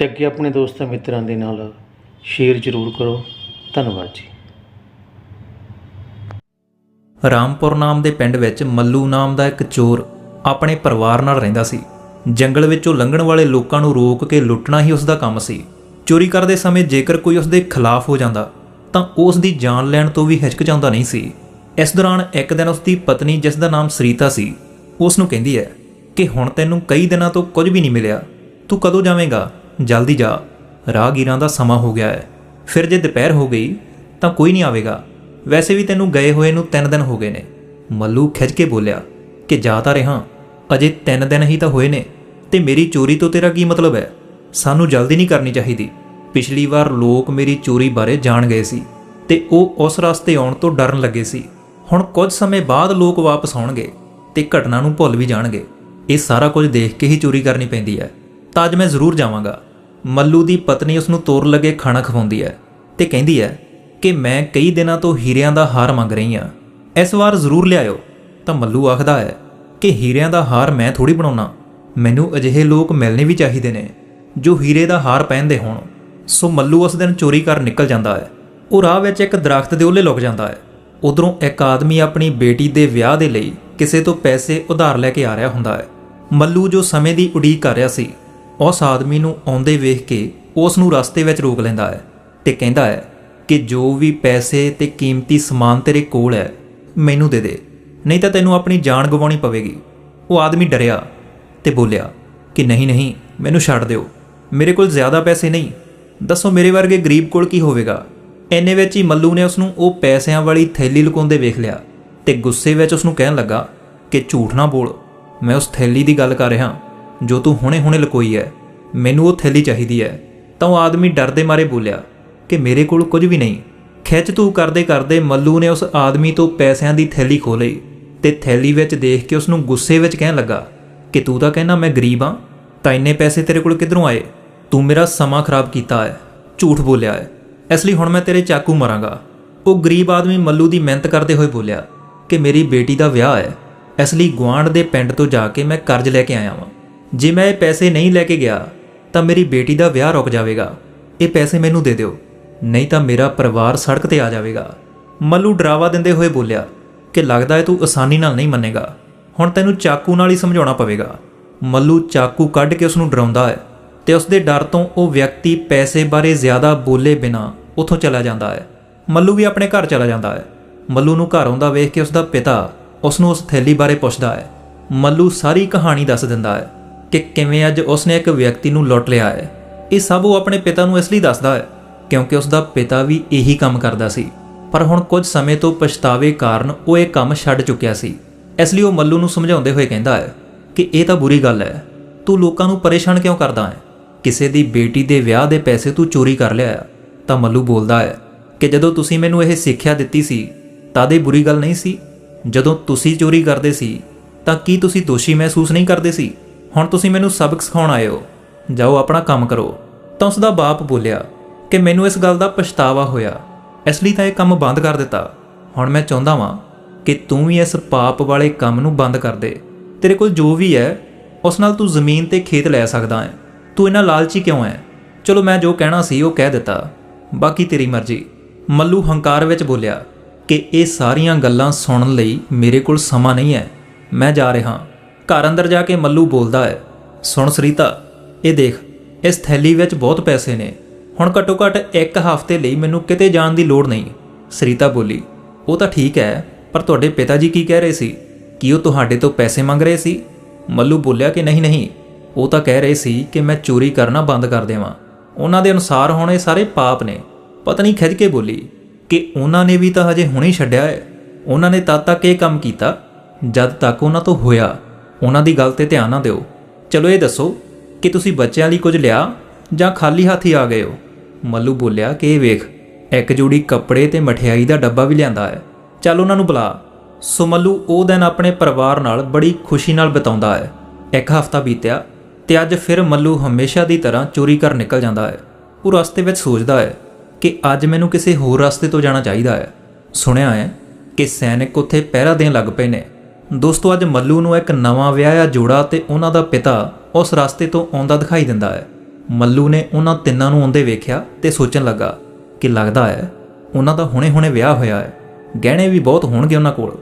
ਤੇ ਅੱਗੇ ਆਪਣੇ ਦੋਸਤਾਂ ਮਿੱਤਰਾਂ ਦੇ ਨਾਲ ਸ਼ੇਅਰ ਜ਼ਰੂਰ ਕਰੋ। ਧੰਨਵਾਦ ਜੀ। ਰਾਮਪੁਰ ਨਾਮ ਦੇ ਪਿੰਡ ਵਿੱਚ ਮੱਲੂ ਨਾਮ ਦਾ ਇੱਕ ਚੋਰ ਆਪਣੇ ਪਰਿਵਾਰ ਨਾਲ ਰਹਿੰਦਾ ਸੀ। ਜੰਗਲ ਵਿੱਚੋਂ ਲੰਘਣ ਵਾਲੇ ਲੋਕਾਂ ਨੂੰ ਰੋਕ ਕੇ ਲੁੱਟਣਾ ਹੀ ਉਸ ਦਾ ਕੰਮ ਸੀ। ਚੋਰੀ ਕਰਦੇ ਸਮੇਂ ਜੇਕਰ ਕੋਈ ਉਸ ਦੇ ਖਿਲਾਫ ਹੋ ਜਾਂਦਾ, ਤਾਂ ਉਸ ਦੀ ਜਾਨ ਲੈਣ ਤੋਂ ਵੀ ਹਿਚਕਚਾਉਂਦਾ ਨਹੀਂ ਸੀ। ਇਸ ਦੌਰਾਨ ਇੱਕ ਦਿਨ ਉਸ ਦੀ ਪਤਨੀ, ਜਿਸ ਦਾ ਨਾਮ ਸਰੀਤਾ ਸੀ, ਉਸ ਨੂੰ ਕਹਿੰਦੀ ਹੈ ਕਿ ਹੁਣ ਤੈਨੂੰ ਕਈ ਦਿਨਾਂ ਤੋਂ ਕੁਝ ਵੀ ਨਹੀਂ ਮਿਲਿਆ। ਤੂੰ ਕਦੋਂ ਜਾਵੇਂਗਾ? ਜਲਦੀ ਜਾ, ਰਾਹਗੀਰਾਂ ਦਾ ਸਮਾਂ ਹੋ ਗਿਆ ਹੈ। ਫਿਰ ਜੇ ਦੁਪਹਿਰ ਹੋ ਗਈ, ਤਾਂ ਕੋਈ ਨਹੀਂ ਆਵੇਗਾ। ਵੈਸੇ ਵੀ ਤੈਨੂੰ ਗਏ ਹੋਏ ਨੂੰ 3 ਦਿਨ ਹੋ ਗਏ ਨੇ। ਮੱਲੂ ਖਿੱਚ ਕੇ ਬੋਲਿਆ ਕਿ ਜਾ ਤਾਂ ਰਿਹਾ, ਅਜੇ 3 ਦਿਨ ਹੀ ਤਾਂ ਹੋਏ ਨੇ। ਤੇ ਮੇਰੀ ਚੋਰੀ ਤੋਂ ਤੇਰਾ ਕੀ ਮਤਲਬ ਹੈ? ਸਾਨੂੰ ਜਲਦੀ ਨਹੀਂ ਕਰਨੀ ਚਾਹੀਦੀ। ਪਿਛਲੀ ਵਾਰ ਲੋਕ ਮੇਰੀ ਚੋਰੀ ਬਾਰੇ ਜਾਣ ਗਏ ਸੀ ਤੇ ਉਹ ਉਸ ਰਸਤੇ ਆਉਣ ਤੋਂ ਡਰਨ ਲੱਗੇ ਸੀ। ਹੁਣ ਕੁਝ ਸਮੇਂ ਬਾਅਦ ਲੋਕ ਵਾਪਸ ਆਉਣਗੇ ਤੇ ਘਟਨਾ ਨੂੰ ਭੁੱਲ ਵੀ ਜਾਣਗੇ। ਇਹ ਸਾਰਾ ਕੁਝ ਦੇਖ ਕੇ ਹੀ ਚੋਰੀ ਕਰਨੀ ਪੈਂਦੀ ਹੈ। ਤਾਂ ਅੱਜ ਮੈਂ ਜ਼ਰੂਰ ਜਾਵਾਂਗਾ। ਮੱਲੂ ਦੀ ਪਤਨੀ ਉਸ ਨੂੰ ਤੋਰ ਲੱਗੇ ਖਾਣਾ ਖਵਾਉਂਦੀ ਹੈ ਤੇ ਕਹਿੰਦੀ ਹੈ ਕਿ ਮੈਂ ਕਈ ਦਿਨਾਂ ਤੋਂ ਹੀਰਿਆਂ ਦਾ ਹਾਰ ਮੰਗ ਰਹੀ ਹਾਂ। ਇਸ ਵਾਰ ਜ਼ਰੂਰ ਲਿਆਇਓ। ਤਾਂ ਮੱਲੂ ਆਖਦਾ ਹੈ ਕਿ ਹੀਰਿਆਂ ਦਾ ਹਾਰ ਮੈਂ ਥੋੜੀ ਬਣਾਉਣਾ। ਮੈਨੂੰ ਅਜਿਹੇ ਲੋਕ ਮਿਲਣੇ ਵੀ ਚਾਹੀਦੇ ਨੇ ਜੋ ਹੀਰੇ ਦਾ ਹਾਰ ਪਹਿਨਦੇ ਹੋਣ। ਸੋ ਮੱਲੂ ਉਸ ਦਿਨ ਚੋਰੀ ਕਰ ਨਿਕਲ ਜਾਂਦਾ ਹੈ। ਉਹ ਰਾਹ ਵਿੱਚ ਇੱਕ ਦਰਖਤ ਦੇ ਉੱਲੇ ਲੁਕ ਜਾਂਦਾ ਹੈ। ਉਧਰੋਂ ਇੱਕ ਆਦਮੀ ਆਪਣੀ ਬੇਟੀ ਦੇ ਵਿਆਹ ਦੇ ਲਈ ਕਿਸੇ ਤੋਂ ਪੈਸੇ ਉਧਾਰ ਲੈ ਕੇ ਆ ਰਿਹਾ ਹੁੰਦਾ ਹੈ। ਮੱਲੂ ਜੋ ਸਮੇਂ ਦੀ ਉਡੀਕ ਕਰ ਰਿਹਾ ਸੀ ਉਸ ਆਦਮੀ ਨੂੰ ਆਉਂਦੇ ਵੇਖ ਕੇ ਉਸ ਨੂੰ ਰਸਤੇ ਵਿੱਚ ਰੋਕ ਲੈਂਦਾ ਹੈ ਤੇ ਕਹਿੰਦਾ ਹੈ ਕਿ ਜੋ ਵੀ ਪੈਸੇ ਤੇ ਕੀਮਤੀ ਸਮਾਨ ਤੇਰੇ ਕੋਲ ਹੈ, ਮੈਨੂੰ ਦੇ ਦੇ। ਨਹੀਂ ਤਾਂ ਤੈਨੂੰ ਆਪਣੀ ਜਾਨ ਗਵਾਉਣੀ ਪਵੇਗੀ। ਉਹ ਆਦਮੀ ਡਰਿਆ ਤੇ ਬੋਲਿਆ ਕਿ ਨਹੀਂ ਨਹੀਂ, ਮੈਨੂੰ ਛੱਡ ਦਿਓ। ਮੇਰੇ ਕੋਲ ਜ਼ਿਆਦਾ ਪੈਸੇ ਨਹੀਂ। ਦੱਸੋ ਮੇਰੇ ਵਰਗੇ ਗਰੀਬ ਕੋਲ ਕੀ ਹੋਵੇਗਾ? ਐਨੇ ਵਿੱਚ ਹੀ ਮੱਲੂ ਨੇ ਉਸ ਨੂੰ ਉਹ ਪੈਸਿਆਂ ਵਾਲੀ ਥੈਲੀ ਲੁਕਾਉਂਦੇ ਵੇਖ ਲਿਆ ਤੇ ਗੁੱਸੇ ਵਿੱਚ ਉਸ ਨੂੰ ਕਹਿਣ ਲੱਗਾ ਕਿ ਝੂਠ ਨਾ ਬੋਲ, ਮੈਂ ਉਸ ਥੈਲੀ ਦੀ ਗੱਲ ਕਰ ਰਿਹਾ। ਜੋ ਤੂੰ ਹੁਣੇ-ਹੁਣੇ ਲੁਕੋਈ ਹੈ ਮੈਨੂੰ ਉਹ ਥੈਲੀ ਚਾਹੀਦੀ ਹੈ ਤਾਂ ਉਹ ਆਦਮੀ ਡਰਦੇ ਮਾਰੇ ਬੋਲਿਆ ਕਿ ਮੇਰੇ ਕੋਲ ਕੁਝ ਵੀ ਨਹੀਂ। ਖਿੱਚ ਤੂੰ ਕਰਦੇ ਕਰਦੇ ਮੱਲੂ ਨੇ ਉਸ ਆਦਮੀ ਤੋਂ ਪੈਸਿਆਂ ਦੀ ਥੈਲੀ ਖੋਹ ਲਈ ਤੇ ਥੈਲੀ ਵਿੱਚ ਦੇਖ ਕੇ ਉਸ ਨੂੰ ਗੁੱਸੇ ਵਿੱਚ ਕਹਿਣ ਲੱਗਾ ਕਿ ਤੂੰ ਤਾਂ ਕਹਿਣਾ ਮੈਂ ਗਰੀਬ ਹਾਂ ਤਾਂ ਇੰਨੇ ਪੈਸੇ ਤੇਰੇ ਕੋਲ ਕਿੱਧਰੋਂ ਆਏ? ਤੂੰ ਮੇਰਾ ਸਮਾਂ ਖਰਾਬ ਕੀਤਾ ਹੈ ਝੂਠ ਬੋਲਿਆ ਹੈ ਇਸ ਲਈ ਹੁਣ ਮੈਂ ਤੇਰੇ ਚਾਕੂ ਮਾਰਾਂਗਾ। ਉਹ ਗਰੀਬ ਆਦਮੀ ਮੱਲੂ ਦੀ ਮਿਹਨਤ ਕਰਦੇ ਹੋਏ ਬੋਲਿਆ ਕਿ ਮੇਰੀ ਬੇਟੀ ਦਾ ਵਿਆਹ ਹੈ ਇਸ ਲਈ ਗੁਆਂਢ ਦੇ ਪਿੰਡ ਤੋਂ ਜਾ ਕੇ ਮੈਂ ਕਰਜ਼ ਲੈ ਕੇ ਆਇਆ ਹਾਂ ਜੇ ਮੈਂ ਇਹ ਪੈਸੇ ਨਹੀਂ ਲੈ ਕੇ ਗਿਆ, ਤਾਂ ਮੇਰੀ ਬੇਟੀ ਦਾ ਵਿਆਹ ਰੁਕ ਜਾਵੇਗਾ। ਇਹ ਪੈਸੇ ਮੈਨੂੰ ਦੇ ਦਿਓ, ਨਹੀਂ ਤਾਂ ਮੇਰਾ ਪਰਿਵਾਰ ਸੜਕ ਤੇ ਆ ਜਾਵੇਗਾ। ਮੱਲੂ ਡਰਾਵਾ ਦਿੰਦੇ ਹੋਏ ਬੋਲਿਆ ਕਿ ਲੱਗਦਾ ਹੈ ਤੂੰ ਆਸਾਨੀ ਨਾਲ ਨਹੀਂ ਮੰਨੇਗਾ। ਹੁਣ ਤੈਨੂੰ ਚਾਕੂ ਨਾਲ ਹੀ ਸਮਝਾਉਣਾ ਪਵੇਗਾ। ਮੱਲੂ ਚਾਕੂ ਕੱਢ ਕੇ ਉਸ ਨੂੰ ਡਰਾਉਂਦਾ ਹੈ ਤੇ ਉਸ ਦੇ ਡਰ ਤੋਂ ਉਹ ਵਿਅਕਤੀ ਪੈਸੇ ਬਾਰੇ ਜ਼ਿਆਦਾ ਬੋਲੇ ਬਿਨਾ ਉੱਥੋਂ ਚਲਾ ਜਾਂਦਾ ਹੈ ਮੱਲੂ ਵੀ ਆਪਣੇ ਘਰ ਚਲਾ ਜਾਂਦਾ ਹੈ ਮੱਲੂ ਨੂੰ ਘਰ ਆਉਂਦਾ ਵੇਖ ਕੇ ਉਸ ਦਾ ਪਿਤਾ ਉਸ ਨੂੰ ਉਸ ਥੈਲੀ ਬਾਰੇ ਪੁੱਛਦਾ ਹੈ ਮੱਲੂ ਸਾਰੀ ਕਹਾਣੀ ਦੱਸ ਦਿੰਦਾ ਹੈ ਕਿ ਕਿਵੇਂ ਅੱਜ ਉਸਨੇ ਇੱਕ ਵਿਅਕਤੀ ਨੂੰ ਲੁੱਟ ਲਿਆ ਹੈ। ਇਹ ਸਭ ਉਹ ਆਪਣੇ ਪਿਤਾ ਨੂੰ ਇਸ ਲਈ ਦੱਸਦਾ ਹੈ, ਕਿਉਂਕਿ ਉਸਦਾ ਪਿਤਾ ਵੀ ਇਹੀ ਕੰਮ ਕਰਦਾ ਸੀ। ਪਰ ਹੁਣ ਕੁਝ ਸਮੇਂ ਤੋਂ ਪਛਤਾਵੇ ਕਾਰਨ ਉਹ ਇਹ ਕੰਮ ਛੱਡ ਚੁੱਕਿਆ ਸੀ। ਇਸ ਲਈ ਉਹ ਮੱਲੂ ਨੂੰ ਸਮਝਾਉਂਦੇ ਹੋਏ ਕਹਿੰਦਾ ਹੈ ਕਿ ਇਹ ਤਾਂ ਬੁਰੀ ਗੱਲ ਹੈ, ਤੂੰ ਲੋਕਾਂ ਨੂੰ ਪਰੇਸ਼ਾਨ ਕਿਉਂ ਕਰਦਾ ਹੈ? ਕਿਸੇ ਦੀ ਬੇਟੀ ਦੇ ਵਿਆਹ ਦੇ ਪੈਸੇ ਤੂੰ ਚੋਰੀ ਕਰ ਲਿਆ ਤਾਂ ਮੱਲੂ ਬੋਲਦਾ ਹੈ ਕਿ ਜਦੋਂ ਤੁਸੀਂ ਮੈਨੂੰ ਇਹ ਸਿੱਖਿਆ ਦਿੱਤੀ ਸੀ, ਤਦ ਇਹ ਬੁਰੀ ਗੱਲ ਨਹੀਂ ਸੀ। ਜਦੋਂ ਤੁਸੀਂ ਚੋਰੀ ਕਰਦੇ ਸੀ, ਤਾਂ ਕੀ ਤੁਸੀਂ ਦੋਸ਼ੀ ਮਹਿਸੂਸ ਨਹੀਂ ਕਰਦੇ ਸੀ? ਹੁਣ ਤੁਸੀਂ ਮੈਨੂੰ ਸਬਕ ਸਿਖਾਉਣ ਆਏ ਹੋ। ਜਾਓ ਆਪਣਾ ਕੰਮ ਕਰੋ। ਤਾਂ ਉਸ ਦਾ ਬਾਪ ਬੋਲਿਆ ਕਿ ਮੈਨੂੰ ਇਸ ਗੱਲ ਦਾ ਪਛਤਾਵਾ ਹੋਇਆ। ਇਸ ਲਈ ਤਾਂ ਇਹ ਕੰਮ ਬੰਦ ਕਰ ਦਿੱਤਾ। ਹੁਣ ਮੈਂ ਚਾਹੁੰਦਾ ਵਾਂ ਕਿ ਤੂੰ ਵੀ ਇਸ ਪਾਪ ਵਾਲੇ ਕੰਮ ਨੂੰ ਬੰਦ ਕਰ ਦੇ। ਤੇਰੇ ਕੋਲ ਜੋ ਵੀ ਹੈ, ਉਸ ਨਾਲ ਤੂੰ ਜ਼ਮੀਨ ਤੇ ਖੇਤ ਲੈ ਸਕਦਾ ਹੈ। ਤੂੰ ਇਹਨਾਂ ਲਾਲਚੀ ਕਿਉਂ ਹੈ? ਚਲੋ ਮੈਂ ਜੋ ਕਹਿਣਾ ਸੀ ਉਹ ਕਹਿ ਦਿੱਤਾ। ਬਾਕੀ ਤੇਰੀ ਮਰਜ਼ੀ। ਮੱਲੂ ਹੰਕਾਰ ਵਿੱਚ ਬੋਲਿਆ ਕਿ ਇਹ ਸਾਰੀਆਂ ਗੱਲਾਂ ਸੁਣਨ ਲਈ ਮੇਰੇ ਕੋਲ ਸਮਾਂ ਨਹੀਂ ਹੈ। ਮੈਂ ਜਾ ਰਿਹਾ। ਘਰ ਅੰਦਰ ਜਾ ਕੇ ਮੱਲੂ ਬੋਲਦਾ ਹੈ, ਸੁਣ ਸਰੀਤਾ, ਇਹ ਦੇਖ, ਇਸ ਥੈਲੀ ਵਿੱਚ ਬਹੁਤ ਪੈਸੇ ਨੇ। ਹੁਣ ਘੱਟੋ ਘੱਟ ਇੱਕ ਹਫ਼ਤੇ ਲਈ ਮੈਨੂੰ ਕਿਤੇ ਜਾਣ ਦੀ ਲੋੜ ਨਹੀਂ। ਸਰੀਤਾ ਬੋਲੀ, ਉਹ ਤਾਂ ਠੀਕ ਹੈ, ਪਰ ਤੁਹਾਡੇ ਪਿਤਾ ਜੀ ਕੀ ਕਹਿ ਰਹੇ ਸੀ? ਕਿ ਉਹ ਤੁਹਾਡੇ ਤੋਂ ਪੈਸੇ ਮੰਗ ਰਹੇ ਸੀ? ਮੱਲੂ ਬੋਲਿਆ ਕਿ ਨਹੀਂ ਨਹੀਂ, ਉਹ ਤਾਂ ਕਹਿ ਰਹੇ ਸੀ ਕਿ ਮੈਂ ਚੋਰੀ ਕਰਨਾ ਬੰਦ ਕਰ ਦੇਵਾਂ। ਉਹਨਾਂ ਦੇ ਅਨੁਸਾਰ ਹੁਣ ਇਹ ਸਾਰੇ ਪਾਪ ਨੇ। ਪਤਨੀ ਖਿੱਚ ਕੇ ਬੋਲੀ, ਕਿ ਉਹਨਾਂ ਨੇ ਵੀ ਤਾਂ ਹਜੇ ਹੁਣੇ ਛੱਡਿਆ ਹੈ। ਉਹਨਾਂ ਨੇ ਤਦ ਤੱਕ ਇਹ ਕੰਮ ਕੀਤਾ, ਜਦ ਤੱਕ ਉਹਨਾਂ ਤੋਂ ਹੋਇਆ। ਉਹਨਾਂ ਦੀ ਗੱਲ ਤੇ ਧਿਆਨ ਨਾ ਦਿਓ। ਚਲੋ ਇਹ ਦੱਸੋ ਕਿ ਤੁਸੀਂ ਬੱਚਿਆਂ ਲਈ ਕੁਝ ਲਿਆ ਜਾਂ ਖਾਲੀ ਹੱਥ ਹੀ ਆ ਗਏ ਹੋ? ਮੱਲੂ ਬੋਲਿਆ ਕਿ ਇਹ ਵੇਖ, ਇੱਕ ਜੋੜੀ ਕੱਪੜੇ ਤੇ ਮਠਿਆਈ ਦਾ ਡੱਬਾ ਵੀ ਲਿਆਂਦਾ ਹੈ। ਚੱਲ ਉਹਨਾਂ ਨੂੰ ਬੁਲਾ। ਸੋ ਮੱਲੂ ਉਹ ਦਿਨ ਆਪਣੇ ਪਰਿਵਾਰ ਨਾਲ ਬੜੀ ਖੁਸ਼ੀ ਨਾਲ ਬਿਤਾਉਂਦਾ ਹੈ। ਇੱਕ ਹਫ਼ਤਾ ਬੀਤਿਆ ਤੇ ਅੱਜ ਫਿਰ ਮੱਲੂ ਹਮੇਸ਼ਾ ਦੀ ਤਰ੍ਹਾਂ ਚੋਰੀ ਕਰ ਨਿਕਲ ਜਾਂਦਾ ਹੈ। ਉਹ ਰਸਤੇ ਵਿੱਚ ਸੋਚਦਾ ਹੈ ਕਿ ਅੱਜ ਮੈਨੂੰ ਕਿਸੇ ਹੋਰ ਰਸਤੇ ਤੋਂ ਜਾਣਾ ਚਾਹੀਦਾ ਹੈ। ਸੁਣਿਆ ਹੈ ਕਿ ਸੈਨਿਕ ਉੱਥੇ ਪਹਿਰਾ ਦੇਣ ਲੱਗ ਪਏ ਨੇ। ਦੋਸਤੋ, ਅੱਜ ਮੱਲੂ ਨੂੰ ਇੱਕ ਨਵਾਂ ਵਿਆਹਿਆ ਜੋੜਾ ਤੇ ਉਹਨਾਂ ਦਾ ਪਿਤਾ ਉਸ ਰਸਤੇ ਤੋਂ ਆਉਂਦਾ ਦਿਖਾਈ ਦਿੰਦਾ ਹੈ। ਮੱਲੂ ਨੇ ਉਹਨਾਂ ਤਿੰਨਾਂ ਨੂੰ ਆਉਂਦੇ ਵੇਖਿਆ ਤੇ ਸੋਚਣ ਲੱਗਾ ਕਿ ਲੱਗਦਾ ਹੈ ਉਹਨਾਂ ਦਾ ਹੁਣੇ-ਹੁਣੇ ਵਿਆਹ ਹੋਇਆ ਹੈ। ਗਹਿਣੇ ਵੀ ਬਹੁਤ ਹੋਣਗੇ ਉਹਨਾਂ ਕੋਲ।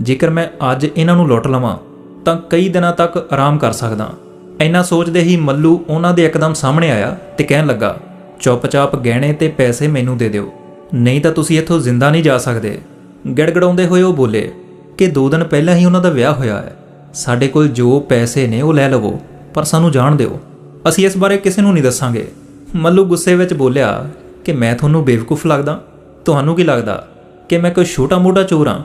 ਜੇਕਰ ਮੈਂ ਅੱਜ ਇਹਨਾਂ ਨੂੰ ਲੁੱਟ ਲਵਾਂ, ਤਾਂ ਕਈ ਦਿਨਾਂ ਤੱਕ ਆਰਾਮ ਕਰ ਸਕਦਾ। ਇੰਨਾ ਸੋਚਦੇ ਹੀ ਮੱਲੂ ਉਹਨਾਂ ਦੇ ਇੱਕਦਮ ਸਾਹਮਣੇ ਆਇਆ ਤੇ ਕਹਿਣ ਲੱਗਾ, ਚੁੱਪਚਾਪ ਗਹਿਣੇ ਤੇ ਪੈਸੇ ਮੈਨੂੰ ਦੇ ਦਿਓ, ਨਹੀਂ ਤਾਂ ਤੁਸੀਂ ਇੱਥੋਂ ਜ਼ਿੰਦਾ ਨਹੀਂ ਜਾ ਸਕਦੇ। ਗੜਗੜਾਉਂਦੇ ਹੋਏ ਉਹ ਬੋਲੇ ਕਿ ਦੋ ਦਿਨ ਪਹਿਲਾਂ ਹੀ ਉਹਨਾਂ ਦਾ ਵਿਆਹ ਹੋਇਆ ਹੈ। ਸਾਡੇ ਕੋਲ ਜੋ ਪੈਸੇ ਨੇ ਉਹ ਲੈ ਲਵੋ, ਪਰ ਸਾਨੂੰ ਜਾਣ ਦਿਓ। ਅਸੀਂ ਇਸ ਬਾਰੇ ਕਿਸੇ ਨੂੰ ਨਹੀਂ ਦੱਸਾਂਗੇ। ਮੱਲੂ ਗੁੱਸੇ ਵਿੱਚ ਬੋਲਿਆ ਕਿ ਮੈਂ ਤੁਹਾਨੂੰ ਬੇਵਕੂਫ ਲੱਗਦਾ। ਤੁਹਾਨੂੰ ਕੀ ਲੱਗਦਾ ਕਿ ਮੈਂ ਕੋਈ ਛੋਟਾ-ਮੋਟਾ ਚੋਰ ਹਾਂ?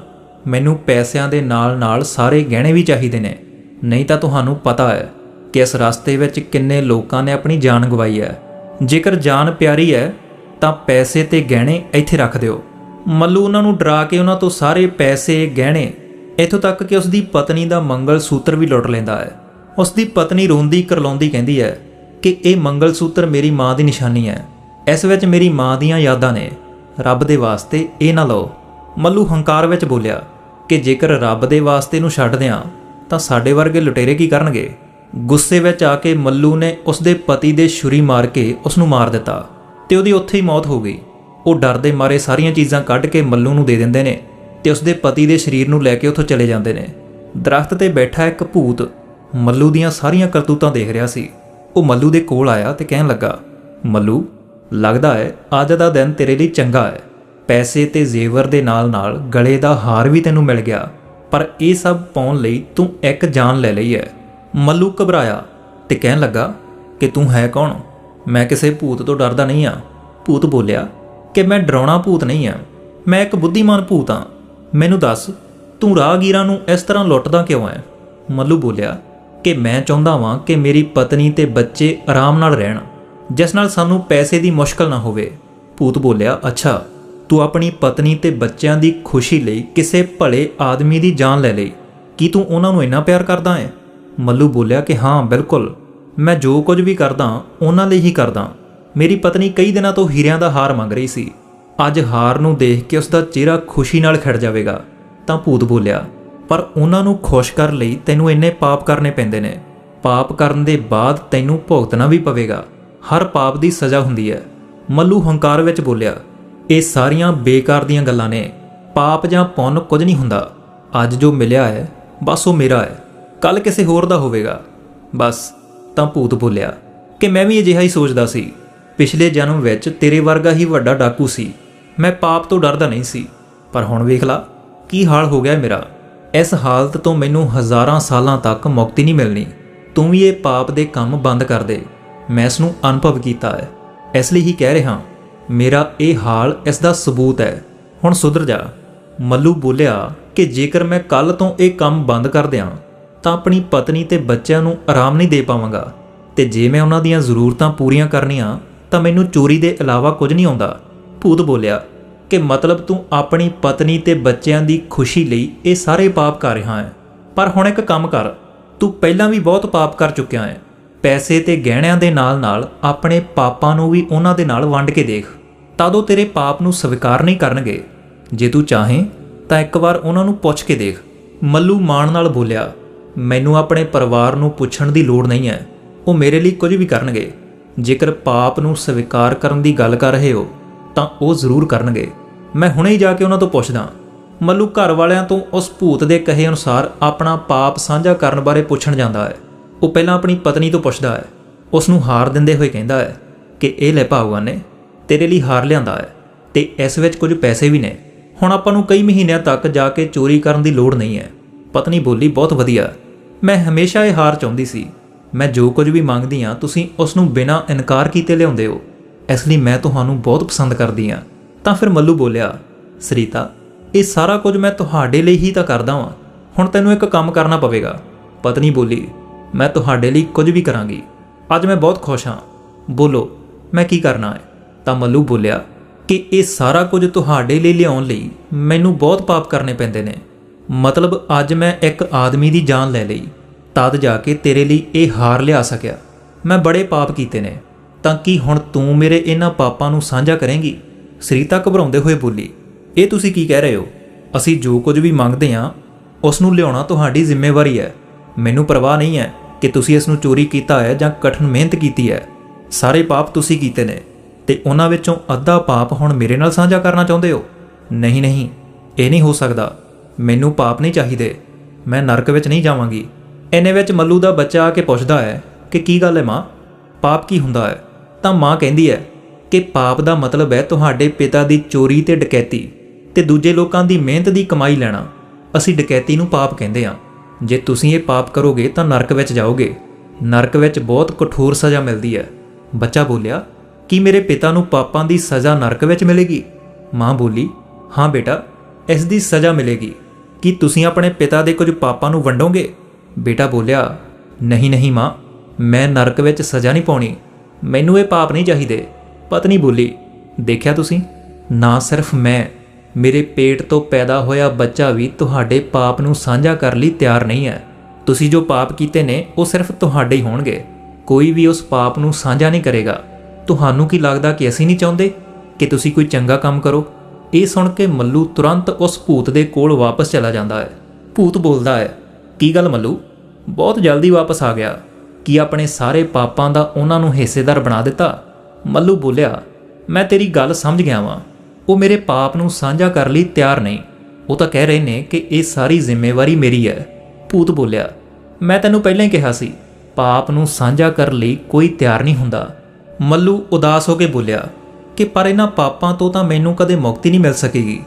ਮੈਨੂੰ ਪੈਸਿਆਂ ਦੇ ਨਾਲ-ਨਾਲ ਸਾਰੇ ਗਹਿਣੇ ਵੀ ਚਾਹੀਦੇ ਨੇ। ਨਹੀਂ ਤਾਂ ਤੁਹਾਨੂੰ ਪਤਾ ਹੈ ਕਿ ਇਸ ਰਸਤੇ ਵਿੱਚ ਕਿੰਨੇ ਲੋਕਾਂ ਨੇ ਆਪਣੀ ਜਾਨ ਗਵਾਈ ਹੈ। ਜੇਕਰ ਜਾਨ ਪਿਆਰੀ ਹੈ, ਤਾਂ ਪੈਸੇ ਤੇ ਗਹਿਣੇ ਇੱਥੇ ਰੱਖ ਦਿਓ। ਮੱਲੂ ਉਹਨਾਂ ਨੂੰ ਡਰਾ ਕੇ ਉਹਨਾਂ ਤੋਂ ਸਾਰੇ ਪੈਸੇ, ਗਹਿਣੇ ਇੱਥੋਂ ਤੱਕ ਕਿ ਉਸ ਦੀ ਪਤਨੀ ਦਾ ਮੰਗਲ ਸੂਤਰ ਵੀ ਲੁੱਟ ਲੈਂਦਾ ਹੈ। ਉਸ ਦੀ ਪਤਨੀ ਰੋਂਦੀ ਕਰਲਾਉਂਦੀ ਕਹਿੰਦੀ ਹੈ ਕਿ ਇਹ ਮੰਗਲ ਸੂਤਰ ਮੇਰੀ ਮਾਂ ਦੀ ਨਿਸ਼ਾਨੀ ਹੈ। ਇਸ ਵਿੱਚ ਮੇਰੀ ਮਾਂ ਦੀਆਂ ਯਾਦਾਂ ਨੇ। ਰੱਬ ਦੇ ਵਾਸਤੇ ਇਹ ਨਾ ਲਓ। ਮੱਲੂ ਹੰਕਾਰ ਵਿੱਚ ਬੋਲਿਆ ਕਿ ਜੇਕਰ ਰੱਬ ਦੇ ਵਾਸਤੇ ਨੂੰ ਛੱਡ ਦਿਆਂ, ਤਾਂ ਸਾਡੇ ਵਰਗੇ ਲੁਟੇਰੇ ਕੀ ਕਰਨਗੇ? ਗੁੱਸੇ ਵਿੱਚ ਆ ਕੇ ਮੱਲੂ ਨੇ ਉਸ ਦੇ ਪਤੀ ਦੇ ਛੁਰੀ ਮਾਰ ਕੇ ਉਸ ਨੂੰ ਮਾਰ ਦਿੱਤਾ ਤੇ ਉਹਦੀ ਉੱਥੇ ਹੀ ਮੌਤ ਹੋ ਗਈ। ਉਹ ਡਰ ਦੇ ਮਾਰੇ ਸਾਰੀਆਂ ਚੀਜ਼ਾਂ ਕੱਢ ਕੇ ਮੱਲੂ ਨੂੰ ਦੇ ਦਿੰਦੇ ਨੇ। ਤੇ ਉਸ ਦੇ ਪਤੀ ਦੇ ਸਰੀਰ ਨੂੰ ਲੈ ਕੇ ਉੱਥੋਂ ਚਲੇ ਜਾਂਦੇ ਨੇ। ਦਰਖਤ ਤੇ ਬੈਠਾ ਇੱਕ ਭੂਤ ਮੱਲੂ ਦੀਆਂ ਸਾਰੀਆਂ ਕਰਤੂਤਾਂ ਦੇਖ ਰਿਹਾ ਸੀ। ਉਹ ਮੱਲੂ ਦੇ ਕੋਲ ਆਇਆ ਤੇ ਕਹਿਣ ਲੱਗਾ, ਮੱਲੂ, ਲੱਗਦਾ ਹੈ ਅੱਜ ਦਾ ਦਿਨ ਤੇਰੇ ਲਈ ਚੰਗਾ ਹੈ। ਪੈਸੇ ਤੇ ਜ਼ੇਵਰ ਦੇ ਨਾਲ-ਨਾਲ ਗਲੇ ਦਾ ਹਾਰ ਵੀ ਤੈਨੂੰ ਮਿਲ ਗਿਆ, ਪਰ ਇਹ ਸਭ ਪਾਉਣ ਲਈ ਤੂੰ ਇੱਕ ਜਾਨ ਲੈ ਲਈ ਹੈ। ਮੱਲੂ ਘਬਰਾਇਆ ਤੇ ਕਹਿਣ ਲੱਗਾ, ਕਿ ਤੂੰ ਹੈ ਕੌਣ? ਮੈਂ ਕਿਸੇ ਭੂਤ ਤੋਂ ਡਰਦਾ ਨਹੀਂ ਆ ਭੂਤ ਬੋਲਿਆ, ਕਿ ਮੈਂ ਡਰਾਉਣਾ ਭੂਤ ਨਹੀਂ ਆ ਮੈਂ ਇੱਕ ਬੁੱਧੀਮਾਨ ਭੂਤ ਆ ਮੈਨੂੰ ਦੱਸ, ਤੂੰ ਰਾਹਗੀਰਾਂ ਨੂੰ ਇਸ ਤਰ੍ਹਾਂ ਲੁੱਟਦਾ ਕਿਉਂ ਹੈ ਮੱਲੂ ਬੋਲਿਆ, ਕਿ ਮੈਂ ਚਾਹੁੰਦਾ ਵਾਂ ਕਿ ਮੇਰੀ ਪਤਨੀ ਤੇ ਬੱਚੇ ਆਰਾਮ ਨਾਲ ਰਹਿਣ, ਜਿਸ ਨਾਲ ਸਾਨੂੰ ਪੈਸੇ ਦੀ ਮੁਸ਼ਕਲ ਨਾ ਹੋਵੇ। ਭੂਤ ਬੋਲਿਆ, ਅੱਛਾ, ਤੂੰ ਆਪਣੀ ਪਤਨੀ ਤੇ ਬੱਚਿਆਂ ਦੀ ਖੁਸ਼ੀ ਲਈ ਕਿਸੇ ਭਲੇ ਆਦਮੀ ਦੀ ਜਾਨ ਲੈ ਲਈ। ਕੀ ਤੂੰ ਉਹਨਾਂ ਨੂੰ ਇੰਨਾ ਪਿਆਰ ਕਰਦਾ ਹੈ ਮੱਲੂ ਬੋਲਿਆ ਕਿ ਹਾਂ, ਬਿਲਕੁਲ। ਮੈਂ ਜੋ ਕੁਝ ਵੀ ਕਰਦਾ, ਉਹਨਾਂ ਲਈ ਹੀ ਕਰਦਾ। ਮੇਰੀ ਪਤਨੀ ਕਈ ਦਿਨਾਂ ਤੋਂ ਹੀਰਿਆਂ ਦਾ ਹਾਰ ਮੰਗ ਰਹੀ ਸੀ। ਅੱਜ ਹਾਰ ਨੂੰ ਦੇਖ ਕੇ ਉਸ ਦਾ ਚਿਹਰਾ ਖੁਸ਼ੀ ਨਾਲ ਖਿੜ ਜਾਵੇਗਾ। ਤਾਂ ਭੂਤ ਬੋਲਿਆ, ਪਰ ਉਹਨਾਂ ਨੂੰ ਖੁਸ਼ ਕਰਨ ਲਈ ਤੈਨੂੰ ਇੰਨੇ ਪਾਪ ਕਰਨੇ ਪੈਂਦੇ ਨੇ। ਪਾਪ ਕਰਨ ਦੇ ਬਾਅਦ ਤੈਨੂੰ ਭੁਗਤਣਾ ਵੀ ਪਵੇਗਾ। ਹਰ ਪਾਪ ਦੀ ਸਜ਼ਾ ਹੁੰਦੀ ਹੈ। ਮੱਲੂ ਹੰਕਾਰ ਵਿੱਚ ਬੋਲਿਆ, ਇਹ ਸਾਰੀਆਂ ਬੇਕਾਰ ਦੀਆਂ ਗੱਲਾਂ ਨੇ। ਪਾਪ ਜਾਂ ਪੁੰਨ ਕੁਝ ਨਹੀਂ ਹੁੰਦਾ। ਅੱਜ ਜੋ ਮਿਲਿਆ ਹੈ, ਬਸ ਉਹ ਮੇਰਾ ਹੈ। ਕੱਲ ਕਿਸੇ ਹੋਰ ਦਾ ਹੋਵੇਗਾ। ਬਸ, ਤਾਂ ਭੂਤ ਬੋਲਿਆ, ਕਿ ਮੈਂ ਵੀ ਅਜਿਹਾ ਹੀ ਸੋਚਦਾ ਸੀ। ਪਿਛਲੇ ਜਨਮ ਵਿੱਚ ਤੇਰੇ ਵਰਗਾ ਹੀ ਵੱਡਾ ਡਾਕੂ ਸੀ। ਮੈਂ ਪਾਪ ਤੋਂ ਡਰਦਾ ਨਹੀਂ ਸੀ। ਪਰ ਹੁਣ ਵੇਖ ਲਾ, ਕੀ ਹਾਲ ਹੋ ਗਿਆ ਮੇਰਾ। ਇਸ ਹਾਲਤ ਤੋਂ ਮੈਨੂੰ ਹਜ਼ਾਰਾਂ ਸਾਲਾਂ ਤੱਕ ਮੁਕਤੀ ਨਹੀਂ ਮਿਲਣੀ। ਤੂੰ ਵੀ ਇਹ ਪਾਪ ਦੇ ਕੰਮ ਬੰਦ ਕਰ ਦੇ। ਮੈਂ ਇਸ ਨੂੰ ਅਨੁਭਵ ਕੀਤਾ ਹੈ। ਇਸ ਲਈ ਹੀ ਕਹਿ ਰਿਹਾ, ਮੇਰਾ ਇਹ ਹਾਲ ਇਸ ਦਾ ਸਬੂਤ ਹੈ। ਹੁਣ ਸੁਧਰ ਜਾ। ਮੱਲੂ ਬੋਲਿਆ ਕਿ ਜੇਕਰ ਮੈਂ ਕੱਲ ਤੋਂ ਇਹ ਕੰਮ ਬੰਦ ਕਰ ਦਿਆਂ, ਤਾਂ ਆਪਣੀ ਪਤਨੀ ਤੇ ਬੱਚਿਆਂ ਨੂੰ ਆਰਾਮ ਨਹੀਂ ਦੇ ਪਾਵਾਂਗਾ। ਤੇ ਜੇ ਮੈਂ ਉਹਨਾਂ ਦੀਆਂ ਜ਼ਰੂਰਤਾਂ ਪੂਰੀਆਂ ਕਰਨੀਆਂ, ਤਾਂ ਮੈਨੂੰ ਚੋਰੀ ਦੇ ਇਲਾਵਾ ਕੁਝ ਨਹੀਂ ਆਉਂਦਾ। ਭੂਤ ਬੋਲਿਆ ਕਿ ਮਤਲਬ ਤੂੰ ਆਪਣੀ ਪਤਨੀ ਤੇ ਬੱਚਿਆਂ ਦੀ ਖੁਸ਼ੀ ਲਈ ਇਹ ਸਾਰੇ ਪਾਪ ਕਰ ਰਿਹਾ ਹੈ। ਪਰ ਹੁਣ ਇੱਕ ਕੰਮ ਕਰ, ਤੂੰ ਪਹਿਲਾਂ ਵੀ ਬਹੁਤ ਪਾਪ ਕਰ ਚੁੱਕਿਆ ਹੈ। ਪੈਸੇ ਤੇ ਗਹਿਣਿਆਂ ਦੇ ਨਾਲ-ਨਾਲ ਆਪਣੇ ਪਾਪਾਂ ਨੂੰ ਵੀ ਉਹਨਾਂ ਦੇ ਨਾਲ ਵੰਡ ਕੇ ਦੇਖ। ਤਦ ਉਹ ਤੇਰੇ ਪਾਪ ਨੂੰ ਸਵੀਕਾਰ ਨਹੀਂ ਕਰਨਗੇ। ਜੇ ਤੂੰ ਚਾਹੇ, ਤਾਂ ਇੱਕ ਵਾਰ ਉਹਨਾਂ ਨੂੰ ਪੁੱਛ ਕੇ ਦੇਖ। ਮੱਲੂ ਮਾਣ ਨਾਲ ਬੋਲਿਆ, ਮੈਨੂੰ ਆਪਣੇ ਪਰਿਵਾਰ ਨੂੰ ਪੁੱਛਣ ਦੀ ਲੋੜ ਨਹੀਂ ਹੈ। ਉਹ ਮੇਰੇ ਲਈ ਕੁਝ ਵੀ ਕਰਨਗੇ। ਜੇਕਰ ਪਾਪ ਨੂੰ ਸਵੀਕਾਰ ਕਰਨ ਦੀ ਗੱਲ ਕਰ ਰਹੇ ਹੋ ਤਾਂ ਉਹ ਜ਼ਰੂਰ ਕਰਨਗੇ। ਮੈਂ ਹੁਣੇ ਹੀ ਜਾ ਕੇ ਉਹਨਾਂ ਤੋਂ ਪੁੱਛਦਾ ਮੱਲੂ ਘਰ ਵਾਲਿਆਂ ਤੋਂ ਉਸ ਭੂਤ ਦੇ ਕਹੇ ਅਨੁਸਾਰ ਆਪਣਾ ਪਾਪ ਸਾਂਝਾ ਕਰਨ ਬਾਰੇ ਪੁੱਛਣ ਜਾਂਦਾ ਹੈ। ਉਹ ਪਹਿਲਾਂ ਆਪਣੀ ਪਤਨੀ ਤੋਂ ਪੁੱਛਦਾ ਹੈ। ਉਸ ਨੂੰ ਹਾਰ ਦਿੰਦੇ ਹੋਏ ਕਹਿੰਦਾ ਹੈ ਕਿ ਇਹ ਲੈ ਭਾਗਵਾਨ ਨੇ, ਤੇਰੇ ਲਈ ਹਾਰ ਲਿਆਂਦਾ ਹੈ ਤੇ ਇਸ ਵਿੱਚ ਕੁਝ ਪੈਸੇ ਵੀ ਨੇ। ਹੁਣ ਆਪਾਂ ਨੂੰ ਕਈ ਮਹੀਨਿਆਂ ਤੱਕ ਜਾ ਕੇ ਚੋਰੀ ਕਰਨ ਦੀ ਲੋੜ ਨਹੀਂ ਹੈ। ਪਤਨੀ ਬੋਲੀ, ਬਹੁਤ ਵਧੀਆ। ਮੈਂ ਹਮੇਸ਼ਾ ਇਹ ਹਾਰ ਚਾਹੁੰਦੀ ਸੀ। ਮੈਂ ਜੋ ਕੁਝ ਵੀ ਮੰਗਦੀ ਹਾਂ, ਤੁਸੀਂ ਉਸ ਨੂੰ ਬਿਨਾਂ ਇਨਕਾਰ ਕੀਤੇ ਲਿਆਉਂਦੇ ਹੋ। ਇਸ ਲਈ ਮੈਂ ਤੁਹਾਨੂੰ ਬਹੁਤ ਪਸੰਦ ਕਰਦੀ ਹਾਂ। ਤਾਂ ਫਿਰ ਮੱਲੂ ਬੋਲਿਆ, ਸਰੀਤਾ, ਇਹ ਸਾਰਾ ਕੁਝ ਮੈਂ ਤੁਹਾਡੇ ਲਈ ਹੀ ਤਾਂ ਕਰਦਾ ਹਾਂ ਹੁਣ ਤੈਨੂੰ ਇੱਕ ਕੰਮ ਕਰਨਾ ਪਵੇਗਾ। ਪਤਨੀ ਬੋਲੀ, ਮੈਂ ਤੁਹਾਡੇ ਲਈ ਕੁਝ ਵੀ ਕਰਾਂਗੀ। ਅੱਜ ਮੈਂ ਬਹੁਤ ਖੁਸ਼ ਹਾਂ। ਬੋਲੋ, ਮੈਂ ਕੀ ਕਰਨਾ ਹੈ? ਤਾਂ ਮੱਲੂ ਬੋਲਿਆ, ਕਿ ਇਹ ਸਾਰਾ ਕੁਝ ਤੁਹਾਡੇ ਲਈ ਲਿਆਉਣ ਲਈ ਮੈਨੂੰ ਬਹੁਤ ਪਾਪ ਕਰਨੇ ਪੈਂਦੇ ਨੇ। ਮਤਲਬ ਅੱਜ ਮੈਂ ਇੱਕ ਆਦਮੀ ਦੀ ਜਾਨ ਲੈ ਲਈ, ਤਦ ਜਾ ਕੇ ਤੇਰੇ ਲਈ ਇਹ ਹਾਰ ਲਿਆ ਸਕਿਆ। ਮੈਂ ਬੜੇ ਪਾਪ ਕੀਤੇ ਨੇ। ਤਾਂ ਕੀ ਹੁਣ ਤੂੰ ਮੇਰੇ ਇਹਨਾਂ ਪਾਪਾਂ ਨੂੰ ਸਾਂਝਾ ਕਰੇਂਗੀ? ਸਰੀਤਾ ਘਬਰਾਉਂਦੇ ਹੋਏ ਬੋਲੀ, ਇਹ ਤੁਸੀਂ ਕੀ ਕਹਿ ਰਹੇ ਹੋ? ਅਸੀਂ ਜੋ ਕੁਝ ਵੀ ਮੰਗਦੇ ਹਾਂ ਉਸ ਨੂੰ ਲਿਆਉਣਾ ਤੁਹਾਡੀ ਜ਼ਿੰਮੇਵਾਰੀ ਹੈ। ਮੈਨੂੰ ਪਰਵਾਹ ਨਹੀਂ ਹੈ ਕਿ ਤੁਸੀਂ ਇਸ ਨੂੰ ਚੋਰੀ ਕੀਤਾ ਹੈ ਜਾਂ ਕਠਨ ਮਿਹਨਤ ਕੀਤੀ ਹੈ। ਸਾਰੇ ਪਾਪ ਤੁਸੀਂ ਕੀਤੇ ਨੇ, ਤੇ ਉਹਨਾਂ ਵਿੱਚੋਂ ਅੱਧਾ ਪਾਪ ਹੁਣ ਮੇਰੇ ਨਾਲ ਸਾਂਝਾ ਕਰਨਾ ਚਾਹੁੰਦੇ ਹੋ? ਨਹੀਂ ਨਹੀਂ, ਇਹ ਨਹੀਂ ਹੋ ਸਕਦਾ। ਮੈਨੂੰ ਪਾਪ ਨਹੀਂ ਚਾਹੀਦੇ। ਮੈਂ ਨਰਕ ਵਿੱਚ ਨਹੀਂ ਜਾਵਾਂਗੀ। ਐਨੇ ਵਿੱਚ ਮੱਲੂ ਦਾ ਬੱਚਾ ਆ ਕੇ ਪੁੱਛਦਾ ਹੈ ਕਿ ਕੀ ਗੱਲ ਹੈ ਮਾਂ? ਪਾਪ ਕੀ ਹੁੰਦਾ ਹੈ? ਤਾਂ ਮਾਂ ਕਹਿੰਦੀ ਹੈ ਕਿ ਪਾਪ ਦਾ ਮਤਲਬ ਹੈ ਤੁਹਾਡੇ ਪਿਤਾ ਦੀ ਚੋਰੀ ਤੇ ਡਕੈਤੀ ਤੇ ਦੂਜੇ ਲੋਕਾਂ ਦੀ ਮਿਹਨਤ ਦੀ ਕਮਾਈ ਲੈਣਾ। ਅਸੀਂ ਡਕੈਤੀ ਨੂੰ ਪਾਪ ਕਹਿੰਦੇ ਹਾਂ। ਜੇ ਤੁਸੀਂ ਇਹ ਪਾਪ ਕਰੋਗੇ ਤਾਂ ਨਰਕ ਵਿੱਚ ਜਾਓਗੇ। ਨਰਕ ਵਿੱਚ ਬਹੁਤ ਕਠੋਰ ਸਜ਼ਾ ਮਿਲਦੀ ਹੈ। ਬੱਚਾ ਬੋਲਿਆ, ਕੀ ਮੇਰੇ ਪਿਤਾ ਨੂੰ ਪਾਪਾਂ ਦੀ ਸਜ਼ਾ ਨਰਕ ਵਿੱਚ ਮਿਲੇਗੀ? ਮਾਂ ਬੋਲੀ, ਹਾਂ ਬੇਟਾ, ਇਸ ਦੀ ਸਜ਼ਾ ਮਿਲੇਗੀ। ਕੀ ਤੁਸੀਂ ਆਪਣੇ ਪਿਤਾ ਦੇ ਕੁਝ ਪਾਪਾਂ ਨੂੰ ਵੰਡੋਗੇ? ਬੇਟਾ ਬੋਲਿਆ, ਨਹੀਂ ਨਹੀਂ ਮਾਂ, ਮੈਂ ਨਰਕ ਵਿੱਚ ਸਜ਼ਾ ਨਹੀਂ ਪਾਉਣੀ। ਮੈਨੂੰ ਇਹ ਪਾਪ ਨਹੀਂ ਚਾਹੀਦੇ। ਪਤਨੀ ਬੋਲੀ, ਦੇਖਿਆ ਤੁਸੀਂ? ਨਾ ਸਿਰਫ ਮੈਂ, ਮੇਰੇ ਪੇਟ ਤੋਂ ਪੈਦਾ ਹੋਇਆ ਬੱਚਾ ਵੀ ਤੁਹਾਡੇ ਪਾਪ ਨੂੰ ਸਾਂਝਾ ਕਰਨ ਲਈ ਤਿਆਰ ਨਹੀਂ ਹੈ। ਤੁਸੀਂ ਜੋ ਪਾਪ ਕੀਤੇ ਨੇ, ਉਹ ਸਿਰਫ ਤੁਹਾਡੇ ਹੀ ਹੋਣਗੇ। ਕੋਈ ਵੀ ਉਸ ਪਾਪ ਨੂੰ ਸਾਂਝਾ ਨਹੀਂ ਕਰੇਗਾ। ਤੁਹਾਨੂੰ ਕੀ ਲੱਗਦਾ ਕਿ ਅਸੀਂ ਨਹੀਂ ਚਾਹੁੰਦੇ? ਕਿ ਤੁਸੀਂ ਕੋਈ ਚੰਗਾ ਕੰਮ ਕਰੋ? ਇਹ ਸੁਣ ਕੇ ਮੱਲੂ ਤੁਰੰਤ ਉਸ ਭੂਤ ਦੇ ਕੋਲ ਵਾਪਸ ਚਲਾ ਜਾਂਦਾ ਹੈ। ਭੂਤ ਬੋਲਦਾ ਹੈ, ਕੀ ਗੱਲ ਮੱਲੂ? ਬਹੁਤ ਜਲਦੀ ਵਾਪਸ ਆ ਗਿਆ। ਕੀ ਆਪਣੇ ਸਾਰੇ ਪਾਪਾਂ ਦਾ ਉਹਨਾਂ ਨੂੰ ਹਿੱਸੇਦਾਰ ਬਣਾ ਦਿੱਤਾ। ਮੱਲੂ ਬੋਲਿਆ, ਮੈਂ ਤੇਰੀ ਗੱਲ ਸਮਝ ਗਿਆ ਵਾਂ। ਉਹ ਮੇਰੇ ਪਾਪ ਨੂੰ ਸਾਂਝਾ ਕਰਨ ਲਈ ਤਿਆਰ ਨਹੀਂ। ਉਹ ਤਾਂ ਕਹਿ ਰਹੇ ਨੇ ਕਿ ਇਹ ਸਾਰੀ ਜ਼ਿੰਮੇਵਾਰੀ ਮੇਰੀ ਹੈ। ਭੂਤ ਬੋਲਿਆ, ਮੈਂ ਤੈਨੂੰ ਪਹਿਲਾਂ ਹੀ ਕਿਹਾ ਸੀ, ਪਾਪ ਨੂੰ ਸਾਂਝਾ ਕਰਨ ਲਈ ਕੋਈ ਤਿਆਰ ਨਹੀਂ ਹੁੰਦਾ। ਮੱਲੂ ਉਦਾਸ ਹੋ ਕੇ ਬੋਲਿਆ, ਕਿ ਪਰ ਇਹਨਾਂ ਪਾਪਾਂ ਤੋਂ ਤਾਂ ਮੈਨੂੰ ਕਦੇ ਮੁਕਤੀ ਨਹੀਂ ਮਿਲ ਸਕੇਗੀ।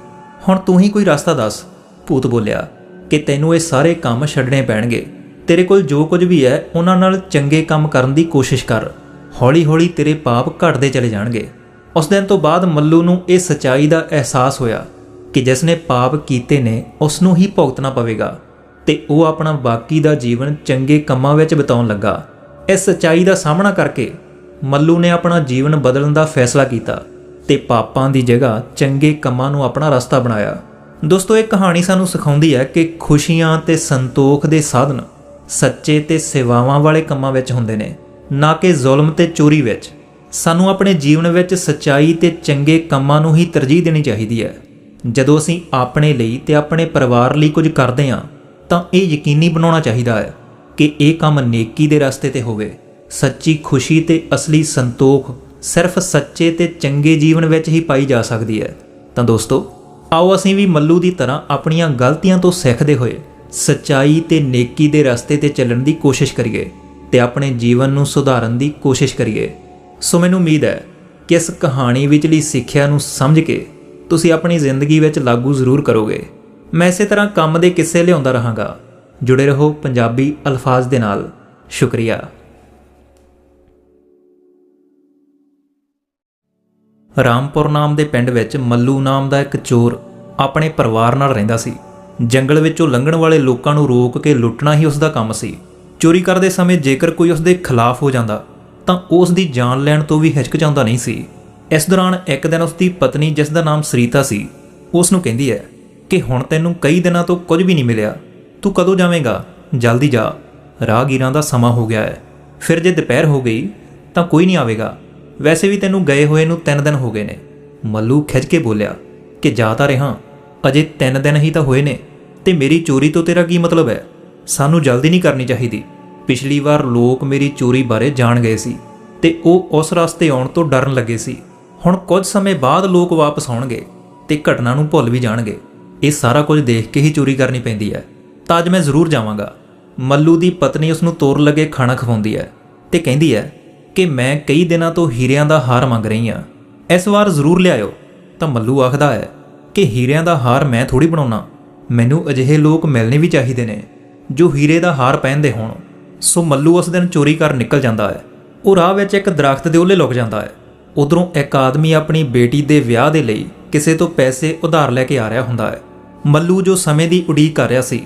ਹੁਣ ਤੂੰ ਹੀ ਕੋਈ ਰਸਤਾ ਦੱਸ। ਭੂਤ ਬੋਲਿਆ, ਕਿ ਤੈਨੂੰ ਇਹ ਸਾਰੇ ਕੰਮ ਛੱਡਣੇ ਪੈਣਗੇ। ਤੇਰੇ ਕੋਲ ਜੋ ਕੁਝ ਵੀ ਹੈ, ਉਹਨਾਂ ਨਾਲ ਚੰਗੇ ਕੰਮ ਕਰਨ ਦੀ ਕੋਸ਼ਿਸ਼ ਕਰ। ਹੌਲੀ-ਹੌਲੀ ਤੇਰੇ ਪਾਪ ਘਟਦੇ ਚਲੇ ਜਾਣਗੇ। ਉਸ ਦਿਨ ਤੋਂ ਬਾਅਦ ਮੱਲੂ ਨੂੰ ਇਹ ਸਚਾਈ ਦਾ ਅਹਿਸਾਸ ਹੋਇਆ ਕਿ ਜਿਸ ਨੇ ਪਾਪ ਕੀਤੇ ਨੇ, ਉਸ ਨੂੰ ਹੀ ਭੁਗਤਣਾ ਪਵੇਗਾ ਤੇ ਉਹ ਆਪਣਾ ਬਾਕੀ ਦਾ ਜੀਵਨ ਚੰਗੇ ਕੰਮਾਂ ਵਿੱਚ ਬਿਤਾਉਣ ਲੱਗਾ। ਇਸ ਸਚਾਈ ਦਾ ਸਾਹਮਣਾ ਕਰਕੇ ਮੱਲੂ ਨੇ ਆਪਣਾ ਜੀਵਨ ਬਦਲਣ ਦਾ ਫੈਸਲਾ ਕੀਤਾ ਤੇ ਪਾਪਾਂ ਦੀ ਜਗ੍ਹਾ ਚੰਗੇ ਕੰਮਾਂ ਨੂੰ ਆਪਣਾ ਰਸਤਾ ਬਣਾਇਆ। ਦੋਸਤੋ, ਇਹ ਕਹਾਣੀ ਸਾਨੂੰ ਸਿਖਾਉਂਦੀ ਹੈ ਕਿ ਖੁਸ਼ੀਆਂ ਤੇ ਸੰਤੋਖ ਦੇ ਸਾਧਨ ਸੱਚੇ ਤੇ ਸੇਵਾਵਾਂ ਵਾਲੇ ਕੰਮਾਂ ਵਿੱਚ ਹੁੰਦੇ ਨੇ, ਨਾ ਕਿ ਜ਼ੁਲਮ ਤੇ ਚੋਰੀ ਵਿੱਚ। ਸਾਨੂੰ ਆਪਣੇ ਜੀਵਨ ਵਿੱਚ ਸੱਚਾਈ ਤੇ ਚੰਗੇ ਕੰਮਾਂ ਨੂੰ ਹੀ ਤਰਜੀਹ ਦੇਣੀ ਚਾਹੀਦੀ ਹੈ। ਜਦੋਂ ਅਸੀਂ ਆਪਣੇ ਲਈ ਤੇ ਆਪਣੇ ਪਰਿਵਾਰ ਲਈ ਕੁਝ ਕਰਦੇ ਹਾਂ, ਤਾਂ ਇਹ ਯਕੀਨੀ ਬਣਾਉਣਾ ਚਾਹੀਦਾ ਹੈ ਕਿ ਇਹ ਕੰਮ ਨੇਕੀ ਦੇ ਰਸਤੇ ਤੇ ਹੋਵੇ। ਸੱਚੀ ਖੁਸ਼ੀ ਤੇ ਅਸਲੀ ਸੰਤੋਖ ਸਿਰਫ ਸੱਚੇ ਤੇ ਚੰਗੇ ਜੀਵਨ ਵਿੱਚ ਹੀ ਪਾਈ ਜਾ ਸਕਦੀ ਹੈ। ਤਾਂ ਦੋਸਤੋ, ਆਓ ਅਸੀਂ ਵੀ ਮੱਲੂ ਦੀ ਤਰ੍ਹਾਂ ਆਪਣੀਆਂ ਗਲਤੀਆਂ ਤੋਂ ਸਿੱਖਦੇ ਹੋਏ ਸੱਚਾਈ ਤੇ ਨੇਕੀ ਦੇ ਰਸਤੇ ਤੇ ਚੱਲਣ ਦੀ ਕੋਸ਼ਿਸ਼ ਕਰੀਏ ਤੇ ਆਪਣੇ ਜੀਵਨ ਨੂੰ ਸੁਧਾਰਨ ਦੀ ਕੋਸ਼ਿਸ਼ ਕਰੀਏ। ਸੋ ਮੈਨੂੰ ਉਮੀਦ ਹੈ ਕਿ ਇਸ ਕਹਾਣੀ ਵਿੱਚਲੀ ਸਿੱਖਿਆ ਨੂੰ ਸਮਝ ਕੇ ਤੁਸੀਂ ਆਪਣੀ ਜ਼ਿੰਦਗੀ ਵਿੱਚ ਲਾਗੂ ਜ਼ਰੂਰ ਕਰੋਗੇ। ਮੈਂ ਇਸੇ ਤਰ੍ਹਾਂ ਕੰਮ ਦੇ ਕਿੱਸੇ ਲਿਆਉਂਦਾ ਰਹਾਂਗਾ। ਜੁੜੇ ਰਹੋ ਪੰਜਾਬੀ ਅਲਫਾਜ਼ ਦੇ ਨਾਲ। ਸ਼ੁਕਰੀਆ। ਰਾਮਪੁਰ ਨਾਮ ਦੇ ਪਿੰਡ ਵਿੱਚ ਮੱਲੂ ਨਾਮ ਦਾ ਇੱਕ ਚੋਰ ਆਪਣੇ ਪਰਿਵਾਰ ਨਾਲ ਰਹਿੰਦਾ ਸੀ। ਜੰਗਲ ਵਿੱਚੋਂ ਲੰਘਣ ਵਾਲੇ ਲੋਕਾਂ ਨੂੰ ਰੋਕ ਕੇ ਲੁੱਟਣਾ ਹੀ ਉਸ ਦਾ ਕੰਮ ਸੀ। ਚੋਰੀ ਕਰਦੇ ਸਮੇਂ ਜੇਕਰ ਕੋਈ ਉਸ ਦੇ ਖਿਲਾਫ ਹੋ ਜਾਂਦਾ, ਤਾਂ ਉਸ ਦੀ ਜਾਨ ਲੈਣ ਤੋਂ ਵੀ ਹਿਚਕਚਾਉਂਦਾ ਨਹੀਂ ਸੀ। ਇਸ ਦੌਰਾਨ ਇੱਕ ਦਿਨ ਉਸ ਦੀ ਪਤਨੀ, ਜਿਸ ਦਾ ਨਾਮ ਸਰੀਤਾ ਸੀ, ਉਸ ਨੂੰ ਕਹਿੰਦੀ ਹੈ ਕਿ ਹੁਣ ਤੈਨੂੰ ਕਈ ਦਿਨਾਂ ਤੋਂ ਕੁਝ ਵੀ ਨਹੀਂ ਮਿਲਿਆ। ਤੂੰ ਕਦੋਂ ਜਾਵੇਂਗਾ? ਜਲਦੀ ਜਾ। ਰਾਹਗੀਰਾਂ ਦਾ ਸਮਾਂ ਹੋ ਗਿਆ ਹੈ। ਫਿਰ ਜੇ ਦੁਪਹਿਰ ਹੋ ਗਈ, ਤਾਂ ਕੋਈ ਨਹੀਂ ਆਵੇਗਾ। ਵੈਸੇ ਵੀ ਤੈਨੂੰ ਗਏ ਹੋਏ ਨੂੰ 3 ਦਿਨ ਹੋ ਗਏ ਨੇ। ਮੱਲੂ ਖਿੱਚ ਕੇ ਬੋਲਿਆ ਕਿ ਜਾ ਤਾਂ ਰਿਹਾ। ਅਜੇ 3 ਦਿਨ ਹੀ ਤਾਂ ਹੋਏ ਨੇ, ਤੇ ਮੇਰੀ ਚੋਰੀ ਤੋਂ ਤੇਰਾ ਕੀ ਮਤਲਬ ਹੈ? ਸਾਨੂੰ ਜਲਦੀ ਨਹੀਂ ਕਰਨੀ ਚਾਹੀਦੀ। ਪਿਛਲੀ ਵਾਰ ਲੋਕ ਮੇਰੀ ਚੋਰੀ ਬਾਰੇ ਜਾਣ ਗਏ ਸੀ, ਤੇ ਉਹ ਉਸ ਰਸਤੇ ਆਉਣ ਤੋਂ ਡਰਨ ਲੱਗੇ ਸੀ। ਹੁਣ ਕੁਝ ਸਮੇਂ ਬਾਅਦ ਲੋਕ ਵਾਪਸ ਆਉਣਗੇ, ਤੇ ਘਟਨਾ ਨੂੰ ਭੁੱਲ ਵੀ ਜਾਣਗੇ। ਇਹ ਸਾਰਾ ਕੁਝ ਦੇਖ ਕੇ ਹੀ ਚੋਰੀ ਕਰਨੀ ਪੈਂਦੀ ਹੈ। ਤਾਂ ਅੱਜ ਮੈਂ ਜ਼ਰੂਰ ਜਾਵਾਂਗਾ। ਮੱਲੂ ਦੀ ਪਤਨੀ ਉਸ ਨੂੰ ਤੋਰ ਲੱਗੇ ਖਾਣਾ ਖਵਾਉਂਦੀ ਹੈ, ਤੇ ਕਹਿੰਦੀ ਹੈ ਕਿ ਮੈਂ ਕਈ ਦਿਨਾਂ ਤੋਂ ਹੀਰਿਆਂ ਦਾ ਹਾਰ ਮੰਗ ਰਹੀ ਹਾਂ। ਇਸ ਵਾਰ ਜ਼ਰੂਰ ਲਿਆਇਓ, ਤਾਂ ਮੱਲੂ ਆਖਦਾ ਹੈ ਕਿ ਹੀਰਿਆਂ ਦਾ ਹਾਰ ਮੈਂ ਥੋੜੀ ਬਣਾਉਣਾ ਮੈਨੂੰ ਅਜਿਹੇ ਲੋਕ ਮਿਲਣੇ ਵੀ ਚਾਹੀਦੇ ਨੇ, ਜੋ ਹੀਰੇ ਦਾ ਹਾਰ ਪਹਿਨਦੇ ਹੋਣ। ਸੋ ਮੱਲੂ ਉਸ ਦਿਨ ਚੋਰੀ ਕਰ ਨਿਕਲ ਜਾਂਦਾ ਹੈ। ਉਹ ਰਾਹ ਵਿੱਚ ਇੱਕ ਦਰਖਤ ਦੇ ਉਹਲੇ ਲੁਕ ਜਾਂਦਾ ਹੈ। ਉਧਰੋਂ ਇੱਕ ਆਦਮੀ ਆਪਣੀ ਬੇਟੀ ਦੇ ਵਿਆਹ ਦੇ ਲਈ ਕਿਸੇ ਤੋਂ ਪੈਸੇ ਉਧਾਰ ਲੈ ਕੇ ਆ ਰਿਹਾ ਹੁੰਦਾ ਹੈ। ਮੱਲੂ ਜੋ ਸਮੇਂ ਦੀ ਉਡੀਕ ਕਰ ਰਿਹਾ ਸੀ,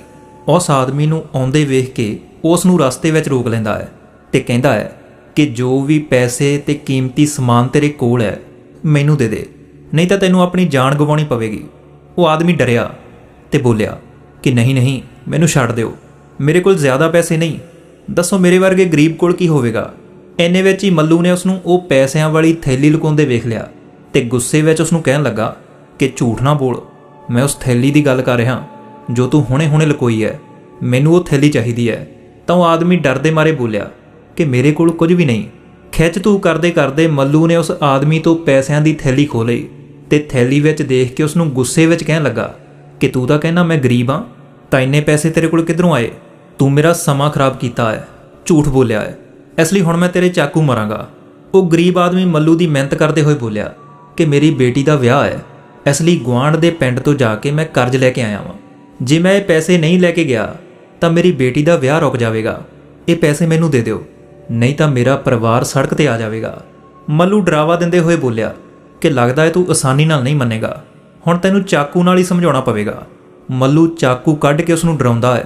ਉਸ ਆਦਮੀ ਨੂੰ ਆਉਂਦੇ ਵੇਖ ਕੇ ਉਸ ਨੂੰ ਰਸਤੇ ਵਿੱਚ ਰੋਕ ਲੈਂਦਾ ਹੈ ਤੇ ਕਹਿੰਦਾ ਹੈ ਕਿ ਜੋ ਵੀ ਪੈਸੇ ਤੇ ਕੀਮਤੀ ਸਮਾਨ ਤੇਰੇ ਕੋਲ ਹੈ, ਮੈਨੂੰ ਦੇ ਦੇ। ਨਹੀਂ ਤਾਂ ਤੈਨੂੰ ਆਪਣੀ ਜਾਨ ਗਵਾਉਣੀ ਪਵੇਗੀ। ਉਹ ਆਦਮੀ ਡਰਿਆ ਤੇ ਬੋਲਿਆ ਕਿ ਨਹੀਂ ਨਹੀਂ, ਮੈਨੂੰ ਛੱਡ ਦਿਓ। ਮੇਰੇ ਕੋਲ ਜ਼ਿਆਦਾ ਪੈਸੇ ਨਹੀਂ। ਦੱਸੋ ਮੇਰੇ ਵਰਗੇ ਗਰੀਬ ਕੋਲ ਕੀ ਹੋਵੇਗਾ? ਐਨੇ ਵਿੱਚ ਹੀ ਮੱਲੂ ਨੇ ਉਸ ਨੂੰ ਉਹ ਪੈਸਿਆਂ ਵਾਲੀ ਥੈਲੀ ਲੁਕਾਉਂਦੇ ਵੇਖ ਲਿਆ ਤੇ ਗੁੱਸੇ ਵਿੱਚ ਉਸ ਨੂੰ ਕਹਿਣ ਲੱਗਾ ਕਿ ਝੂਠ ਨਾ ਬੋਲ। ਮੈਂ ਉਸ ਥੈਲੀ ਦੀ ਗੱਲ ਕਰ ਰਿਹਾ, ਜੋ ਤੂੰ ਹੁਣੇ-ਹੁਣੇ ਲੁਕੋਈ ਹੈ। ਮੈਨੂੰ ਉਹ ਥੈਲੀ ਚਾਹੀਦੀ ਹੈ। ਤਾਂ ਉਹ ਆਦਮੀ ਡਰਦੇ ਮਾਰੇ ਬੋਲਿਆ ਕਿ ਮੇਰੇ ਕੋਲ ਕੁਝ ਵੀ ਨਹੀਂ। ਖਿੱਚ ਤੂੰ ਕਰਦੇ ਕਰਦੇ ਮੱਲੂ ਨੇ ਉਸ ਆਦਮੀ ਤੋਂ ਪੈਸਿਆਂ ਦੀ ਥੈਲੀ ਖੋਲੀ ਤੇ ਥੈਲੀ ਵਿੱਚ ਦੇਖ ਕੇ ਉਸ ਨੂੰ ਗੁੱਸੇ ਵਿੱਚ ਕਹਿਣ ਲੱਗਾ ਕਿ ਤੂੰ ਤਾਂ ਕਹਿਣਾ ਮੈਂ ਗਰੀਬ ਹਾਂ, ਤਾਂ ਇੰਨੇ ਪੈਸੇ ਤੇਰੇ ਕੋਲ ਕਿੱਧਰੋਂ ਆਏ? ਤੂੰ ਮੇਰਾ ਸਮਾਂ ਖਰਾਬ ਕੀਤਾ ਹੈ, ਝੂਠ ਬੋਲਿਆ ਹੈ। ਇਸ ਲਈ ਹੁਣ ਮੈਂ ਤੇਰੇ ਚਾਕੂ ਮਾਰਾਂਗਾ। ਉਹ ਗਰੀਬ ਆਦਮੀ ਮੱਲੂ ਦੀ ਮਿਹਨਤ ਕਰਦੇ ਹੋਏ ਬੋਲਿਆ ਕਿ ਮੇਰੀ ਬੇਟੀ ਦਾ ਵਿਆਹ ਹੈ। ਇਸ ਲਈ ਗੁਆਂਢ ਦੇ ਪਿੰਡ ਤੋਂ ਜਾ ਕੇ ਮੈਂ ਕਰਜ਼ ਲੈ ਕੇ ਆਇਆ ਹਾਂ ਜੇ ਮੈਂ ਇਹ ਪੈਸੇ ਨਹੀਂ ਲੈ ਕੇ ਗਿਆ, ਤਾਂ ਮੇਰੀ ਬੇਟੀ ਦਾ ਵਿਆਹ ਰੁਕ ਜਾਵੇਗਾ। ਇਹ ਪੈਸੇ ਮੈਨੂੰ ਦੇ ਦਿਓ, ਨਹੀਂ ਤਾਂ ਮੇਰਾ ਪਰਿਵਾਰ ਸੜਕ ਤੇ ਆ ਜਾਵੇਗਾ। ਮੱਲੂ ਡਰਾਵਾ ਦਿੰਦੇ ਹੋਏ ਬੋਲਿਆ ਕਿ ਲੱਗਦਾ ਹੈ ਤੂੰ ਆਸਾਨੀ ਨਾਲ ਨਹੀਂ ਮੰਨੇਗਾ। ਹੁਣ ਤੈਨੂੰ ਚਾਕੂ ਨਾਲ ਹੀ ਸਮਝਾਉਣਾ ਪਵੇਗਾ। ਮੱਲੂ ਚਾਕੂ ਕੱਢ ਕੇ ਉਸ ਨੂੰ ਡਰਾਉਂਦਾ ਹੈ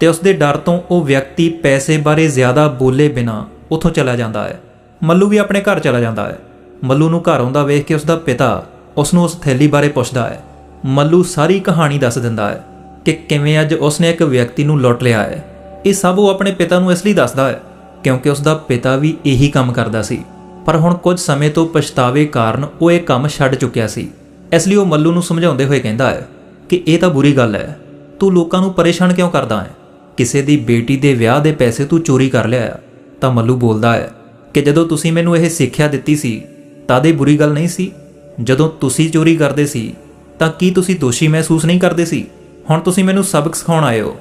ਤੇ ਉਸ ਦੇ ਡਰ ਤੋਂ ਉਹ ਵਿਅਕਤੀ ਪੈਸੇ ਬਾਰੇ ਜ਼ਿਆਦਾ ਬੋਲੇ ਬਿਨਾ ਉੱਥੋਂ ਚਲਾ ਜਾਂਦਾ ਹੈ। ਮੱਲੂ ਵੀ ਆਪਣੇ ਘਰ ਚਲਾ ਜਾਂਦਾ ਹੈ। ਮੱਲੂ ਨੂੰ ਘਰ ਆਉਂਦਾ ਵੇਖ ਕੇ ਉਸ ਦਾ ਪਿਤਾ ਉਸ ਨੂੰ ਉਸ ਥੈਲੀ ਬਾਰੇ ਪੁੱਛਦਾ ਹੈ। ਮੱਲੂ ਸਾਰੀ ਕਹਾਣੀ ਦੱਸ ਦਿੰਦਾ ਹੈ ਕਿ ਕਿਵੇਂ ਅੱਜ ਉਸ ਨੇ ਇੱਕ ਵਿਅਕਤੀ ਨੂੰ ਲੁੱਟ ਲਿਆ ਹੈ। ਇਹ ਸਭ ਉਹ ਆਪਣੇ ਪਿਤਾ ਨੂੰ ਇਸ ਲਈ ਦੱਸਦਾ ਹੈ ਕਿਉਂਕਿ ਉਸ ਦਾ ਪਿਤਾ ਵੀ ਇਹੀ ਕੰਮ ਕਰਦਾ ਸੀ। ਪਰ ਹੁਣ ਕੁਝ ਸਮੇਂ ਤੋਂ ਪਛਤਾਵੇ ਕਾਰਨ ਉਹ ਇਹ ਕੰਮ ਛੱਡ ਚੁੱਕਿਆ ਸੀ। ਇਸ ਲਈ ਉਹ ਮੱਲੂ ਨੂੰ ਸਮਝਾਉਂਦੇ ਹੋਏ ਕਹਿੰਦਾ ਹੈ ਕਿ ਇਹ ਤਾਂ ਬੁਰੀ ਗੱਲ ਹੈ। ਤੂੰ ਲੋਕਾਂ ਨੂੰ ਪਰੇਸ਼ਾਨ ਕਿਉਂ ਕਰਦਾ ਹੈ? ਕਿਸੇ ਦੀ ਬੇਟੀ ਦੇ ਵਿਆਹ ਦੇ ਪੈਸੇ ਤੂੰ ਚੋਰੀ ਕਰ ਲਿਆ ਤਾਂ ਮੱਲੂ ਬੋਲਦਾ ਹੈ ਕਿ ਜਦੋਂ ਤੁਸੀਂ ਮੈਨੂੰ ਇਹ ਸਿੱਖਿਆ ਦਿੱਤੀ ਸੀ, ਤਦ ਇਹ ਬੁਰੀ ਗੱਲ ਨਹੀਂ ਸੀ। ਜਦੋਂ ਤੁਸੀਂ ਚੋਰੀ ਕਰਦੇ ਸੀ, ਤਾਂ ਕੀ ਤੁਸੀਂ ਦੋਸ਼ੀ ਮਹਿਸੂਸ ਨਹੀਂ ਕਰਦੇ ਸੀ? ਹੁਣ ਤੁਸੀਂ ਮੈਨੂੰ ਸਬਕ ਸਿਖਾਉਣ ਆਏ ਹੋ।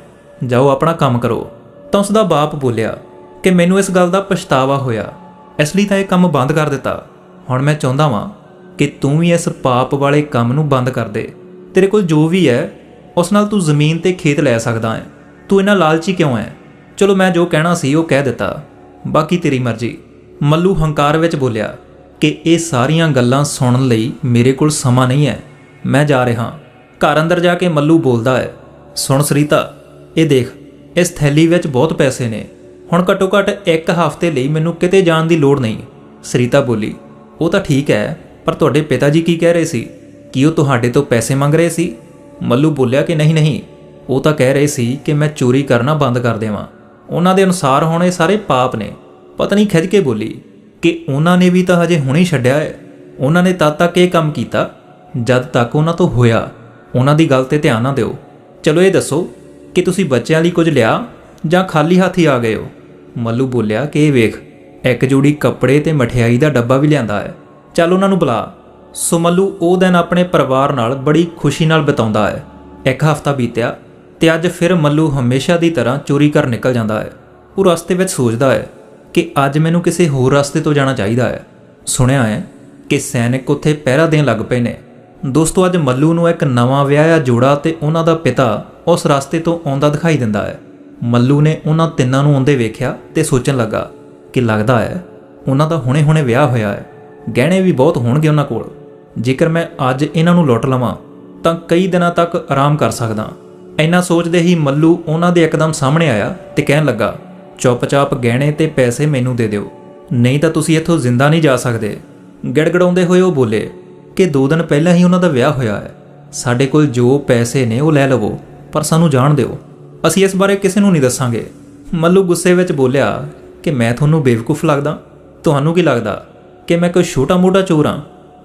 ਜਾਓ ਆਪਣਾ ਕੰਮ ਕਰੋ। ਤਾਂ ਉਸ ਦਾ ਬਾਪ ਬੋਲਿਆ ਕਿ ਮੈਨੂੰ ਇਸ ਗੱਲ ਦਾ ਪਛਤਾਵਾ ਹੋਇਆ। ਇਸ ਲਈ ਤਾਂ ਇਹ ਕੰਮ ਬੰਦ ਕਰ ਦਿੱਤਾ। ਹੁਣ ਮੈਂ ਚਾਹੁੰਦਾ ਵਾਂ ਕਿ ਤੂੰ ਵੀ ਇਸ ਪਾਪ ਵਾਲੇ ਕੰਮ ਨੂੰ ਬੰਦ ਕਰ ਦੇ। ਤੇਰੇ ਕੋਲ ਜੋ ਵੀ ਹੈ, ਉਸ ਨਾਲ ਤੂੰ ਜ਼ਮੀਨ ਤੇ ਖੇਤ ਲੈ ਸਕਦਾ ਹੈ। ਤੂੰ ਇਹਨਾਂ ਲਾਲਚੀ ਕਿਉਂ ਹੈ? ਚਲੋ ਮੈਂ ਜੋ ਕਹਿਣਾ ਸੀ, ਉਹ ਕਹਿ ਦਿੱਤਾ। ਬਾਕੀ ਤੇਰੀ ਮਰਜ਼ੀ। ਮੱਲੂ ਹੰਕਾਰ ਵਿੱਚ ਬੋਲਿਆ ਕਿ ਇਹ ਸਾਰੀਆਂ ਗੱਲਾਂ ਸੁਣਨ ਲਈ ਮੇਰੇ ਕੋਲ ਸਮਾਂ ਨਹੀਂ ਹੈ। ਮੈਂ ਜਾ ਰਿਹਾ ਘਰ ਅੰਦਰ ਜਾ ਕੇ ਮੱਲੂ ਬੋਲਦਾ ਹੈ, ਸੁਣ ਸਰੀਤਾ, ਇਹ ਦੇਖ, ਇਸ ਥੈਲੀ ਵਿੱਚ ਬਹੁਤ ਪੈਸੇ ਨੇ। ਹੁਣ ਘੱਟੋ ਘੱਟ ਇੱਕ ਹਫ਼ਤੇ ਲਈ ਮੈਨੂੰ ਕਿਤੇ ਜਾਣ ਦੀ ਲੋੜ ਨਹੀਂ। ਸਰੀਤਾ ਬੋਲੀ, ਉਹ ਤਾਂ ਠੀਕ ਹੈ, ਪਰ ਤੁਹਾਡੇ ਪਿਤਾ ਜੀ ਕੀ ਕਹਿ ਰਹੇ ਸੀ? ਕੀ ਉਹ ਤੁਹਾਡੇ ਤੋਂ ਪੈਸੇ ਮੰਗ ਰਹੇ ਸੀ? ਮੱਲੂ ਬੋਲਿਆ ਕਿ ਨਹੀਂ ਨਹੀਂ, ਉਹ ਤਾਂ ਕਹਿ ਰਹੇ ਸੀ ਕਿ ਮੈਂ ਚੋਰੀ ਕਰਨਾ ਬੰਦ ਕਰ ਦੇਵਾਂ। ਉਹਨਾਂ ਦੇ ਅਨੁਸਾਰ ਹੁਣ ਇਹ ਸਾਰੇ ਪਾਪ ਨੇ। ਪਤਨੀ ਖਿੱਚ ਕੇ ਬੋਲੀ, ਕਿ ਉਹਨਾਂ ਨੇ ਵੀ ਤਾਂ ਹਜੇ ਹੁਣੇ ਛੱਡਿਆ ਹੈ। ਉਹਨਾਂ ਨੇ ਤਦ ਤੱਕ ਇਹ ਕੰਮ ਕੀਤਾ, ਜਦ ਤੱਕ ਉਹਨਾਂ ਤੋਂ ਹੋਇਆ। ਉਹਨਾਂ ਦੀ ਗੱਲ ਤੇ ਧਿਆਨ ਨਾ ਦਿਓ। ਚਲੋ ਇਹ ਦੱਸੋ ਕਿ ਤੁਸੀਂ ਬੱਚਿਆਂ ਲਈ ਕੁਝ ਲਿਆ ਜਾਂ ਖਾਲੀ ਹੱਥ ਹੀ ਆ ਗਏ ਹੋ? ਮੱਲੂ ਬੋਲਿਆ, ਕਿ ਇਹ ਵੇਖ, ਇੱਕ ਜੋੜੀ ਕੱਪੜੇ ਤੇ ਮਠਿਆਈ ਦਾ ਡੱਬਾ ਵੀ ਲਿਆਂਦਾ ਹੈ। ਚੱਲ ਉਹਨਾਂ ਨੂੰ ਬੁਲਾ। ਸੋ ਮੱਲੂ ਉਹ ਦਿਨ ਆਪਣੇ ਪਰਿਵਾਰ ਨਾਲ ਬੜੀ ਖੁਸ਼ੀ ਨਾਲ ਬਿਤਾਉਂਦਾ ਹੈ। ਇੱਕ ਹਫ਼ਤਾ ਬੀਤਿਆ ਤੇ ਅੱਜ ਫਿਰ ਮੱਲੂ ਹਮੇਸ਼ਾ ਦੀ ਤਰ੍ਹਾਂ ਚੋਰੀ ਕਰ ਨਿਕਲ ਜਾਂਦਾ ਹੈ। ਉਹ ਰਸਤੇ ਵਿੱਚ ਸੋਚਦਾ ਹੈ ਕਿ ਅੱਜ ਮੈਨੂੰ ਕਿਸੇ ਹੋਰ ਰਸਤੇ ਤੋਂ ਜਾਣਾ ਚਾਹੀਦਾ ਹੈ। ਸੁਣਿਆ ਹੈ ਕਿ ਸੈਨਿਕ ਉੱਥੇ ਪਹਿਰਾ ਦੇਣ ਲੱਗ ਪਏ ਨੇ। ਦੋਸਤੋ, ਅੱਜ ਮੱਲੂ ਨੂੰ ਇੱਕ ਨਵਾਂ ਵਿਆਹਿਆ ਜੋੜਾ ਤੇ ਉਹਨਾਂ ਦਾ ਪਿਤਾ ਉਸ ਰਸਤੇ ਤੋਂ ਆਉਂਦਾ ਦਿਖਾਈ ਦਿੰਦਾ ਹੈ। ਮੱਲੂ ਨੇ ਉਹਨਾਂ ਤਿੰਨਾਂ ਨੂੰ ਆਉਂਦੇ ਵੇਖਿਆ ਤੇ ਸੋਚਣ ਲੱਗਾ ਕਿ ਲੱਗਦਾ ਹੈ ਉਹਨਾਂ ਦਾ ਹੁਣੇ-ਹੁਣੇ ਵਿਆਹ ਹੋਇਆ ਹੈ। ਗਹਿਣੇ ਵੀ ਬਹੁਤ ਹੋਣਗੇ ਉਹਨਾਂ ਕੋਲ। ਜੇਕਰ ਮੈਂ ਅੱਜ ਇਹਨਾਂ ਨੂੰ ਲੁੱਟ ਲਵਾਂ, ਤਾਂ ਕਈ ਦਿਨਾਂ ਤੱਕ ਆਰਾਮ ਕਰ ਸਕਦਾ। ਇੰਨਾ ਸੋਚਦੇ ਹੀ ਮੱਲੂ ਉਹਨਾਂ ਦੇ ਇੱਕਦਮ ਸਾਹਮਣੇ ਆਇਆ ਤੇ ਕਹਿਣ ਲੱਗਾ, ਚੁੱਪਚਾਪ ਗਹਿਣੇ ਤੇ ਪੈਸੇ ਮੈਨੂੰ ਦੇ ਦਿਓ। ਨਹੀਂ ਤਾਂ ਤੁਸੀਂ ਇੱਥੋਂ ਜ਼ਿੰਦਾ ਨਹੀਂ ਜਾ ਸਕਦੇ। ਗੜਗੜਾਉਂਦੇ ਹੋਏ ਉਹ ਬੋਲੇ ਕਿ ਦੋ ਦਿਨ ਪਹਿਲਾਂ ਹੀ ਉਹਨਾਂ ਦਾ ਵਿਆਹ ਹੋਇਆ ਹੈ। ਸਾਡੇ ਕੋਲ ਜੋ ਪੈਸੇ ਨੇ ਉਹ ਲੈ ਲਵੋ, ਪਰ ਸਾਨੂੰ ਜਾਣ ਦਿਓ। ਅਸੀਂ ਇਸ ਬਾਰੇ ਕਿਸੇ ਨੂੰ ਨਹੀਂ ਦੱਸਾਂਗੇ। ਮੱਲੂ ਗੁੱਸੇ ਵਿੱਚ ਬੋਲਿਆ ਕਿ ਮੈਂ ਤੁਹਾਨੂੰ ਬੇਵਕੂਫ ਲੱਗਦਾ। ਤੁਹਾਨੂੰ ਕੀ ਲੱਗਦਾ ਕਿ ਮੈਂ ਕੋਈ ਛੋਟਾ-ਮੋਟਾ ਚੋਰ ਹਾਂ?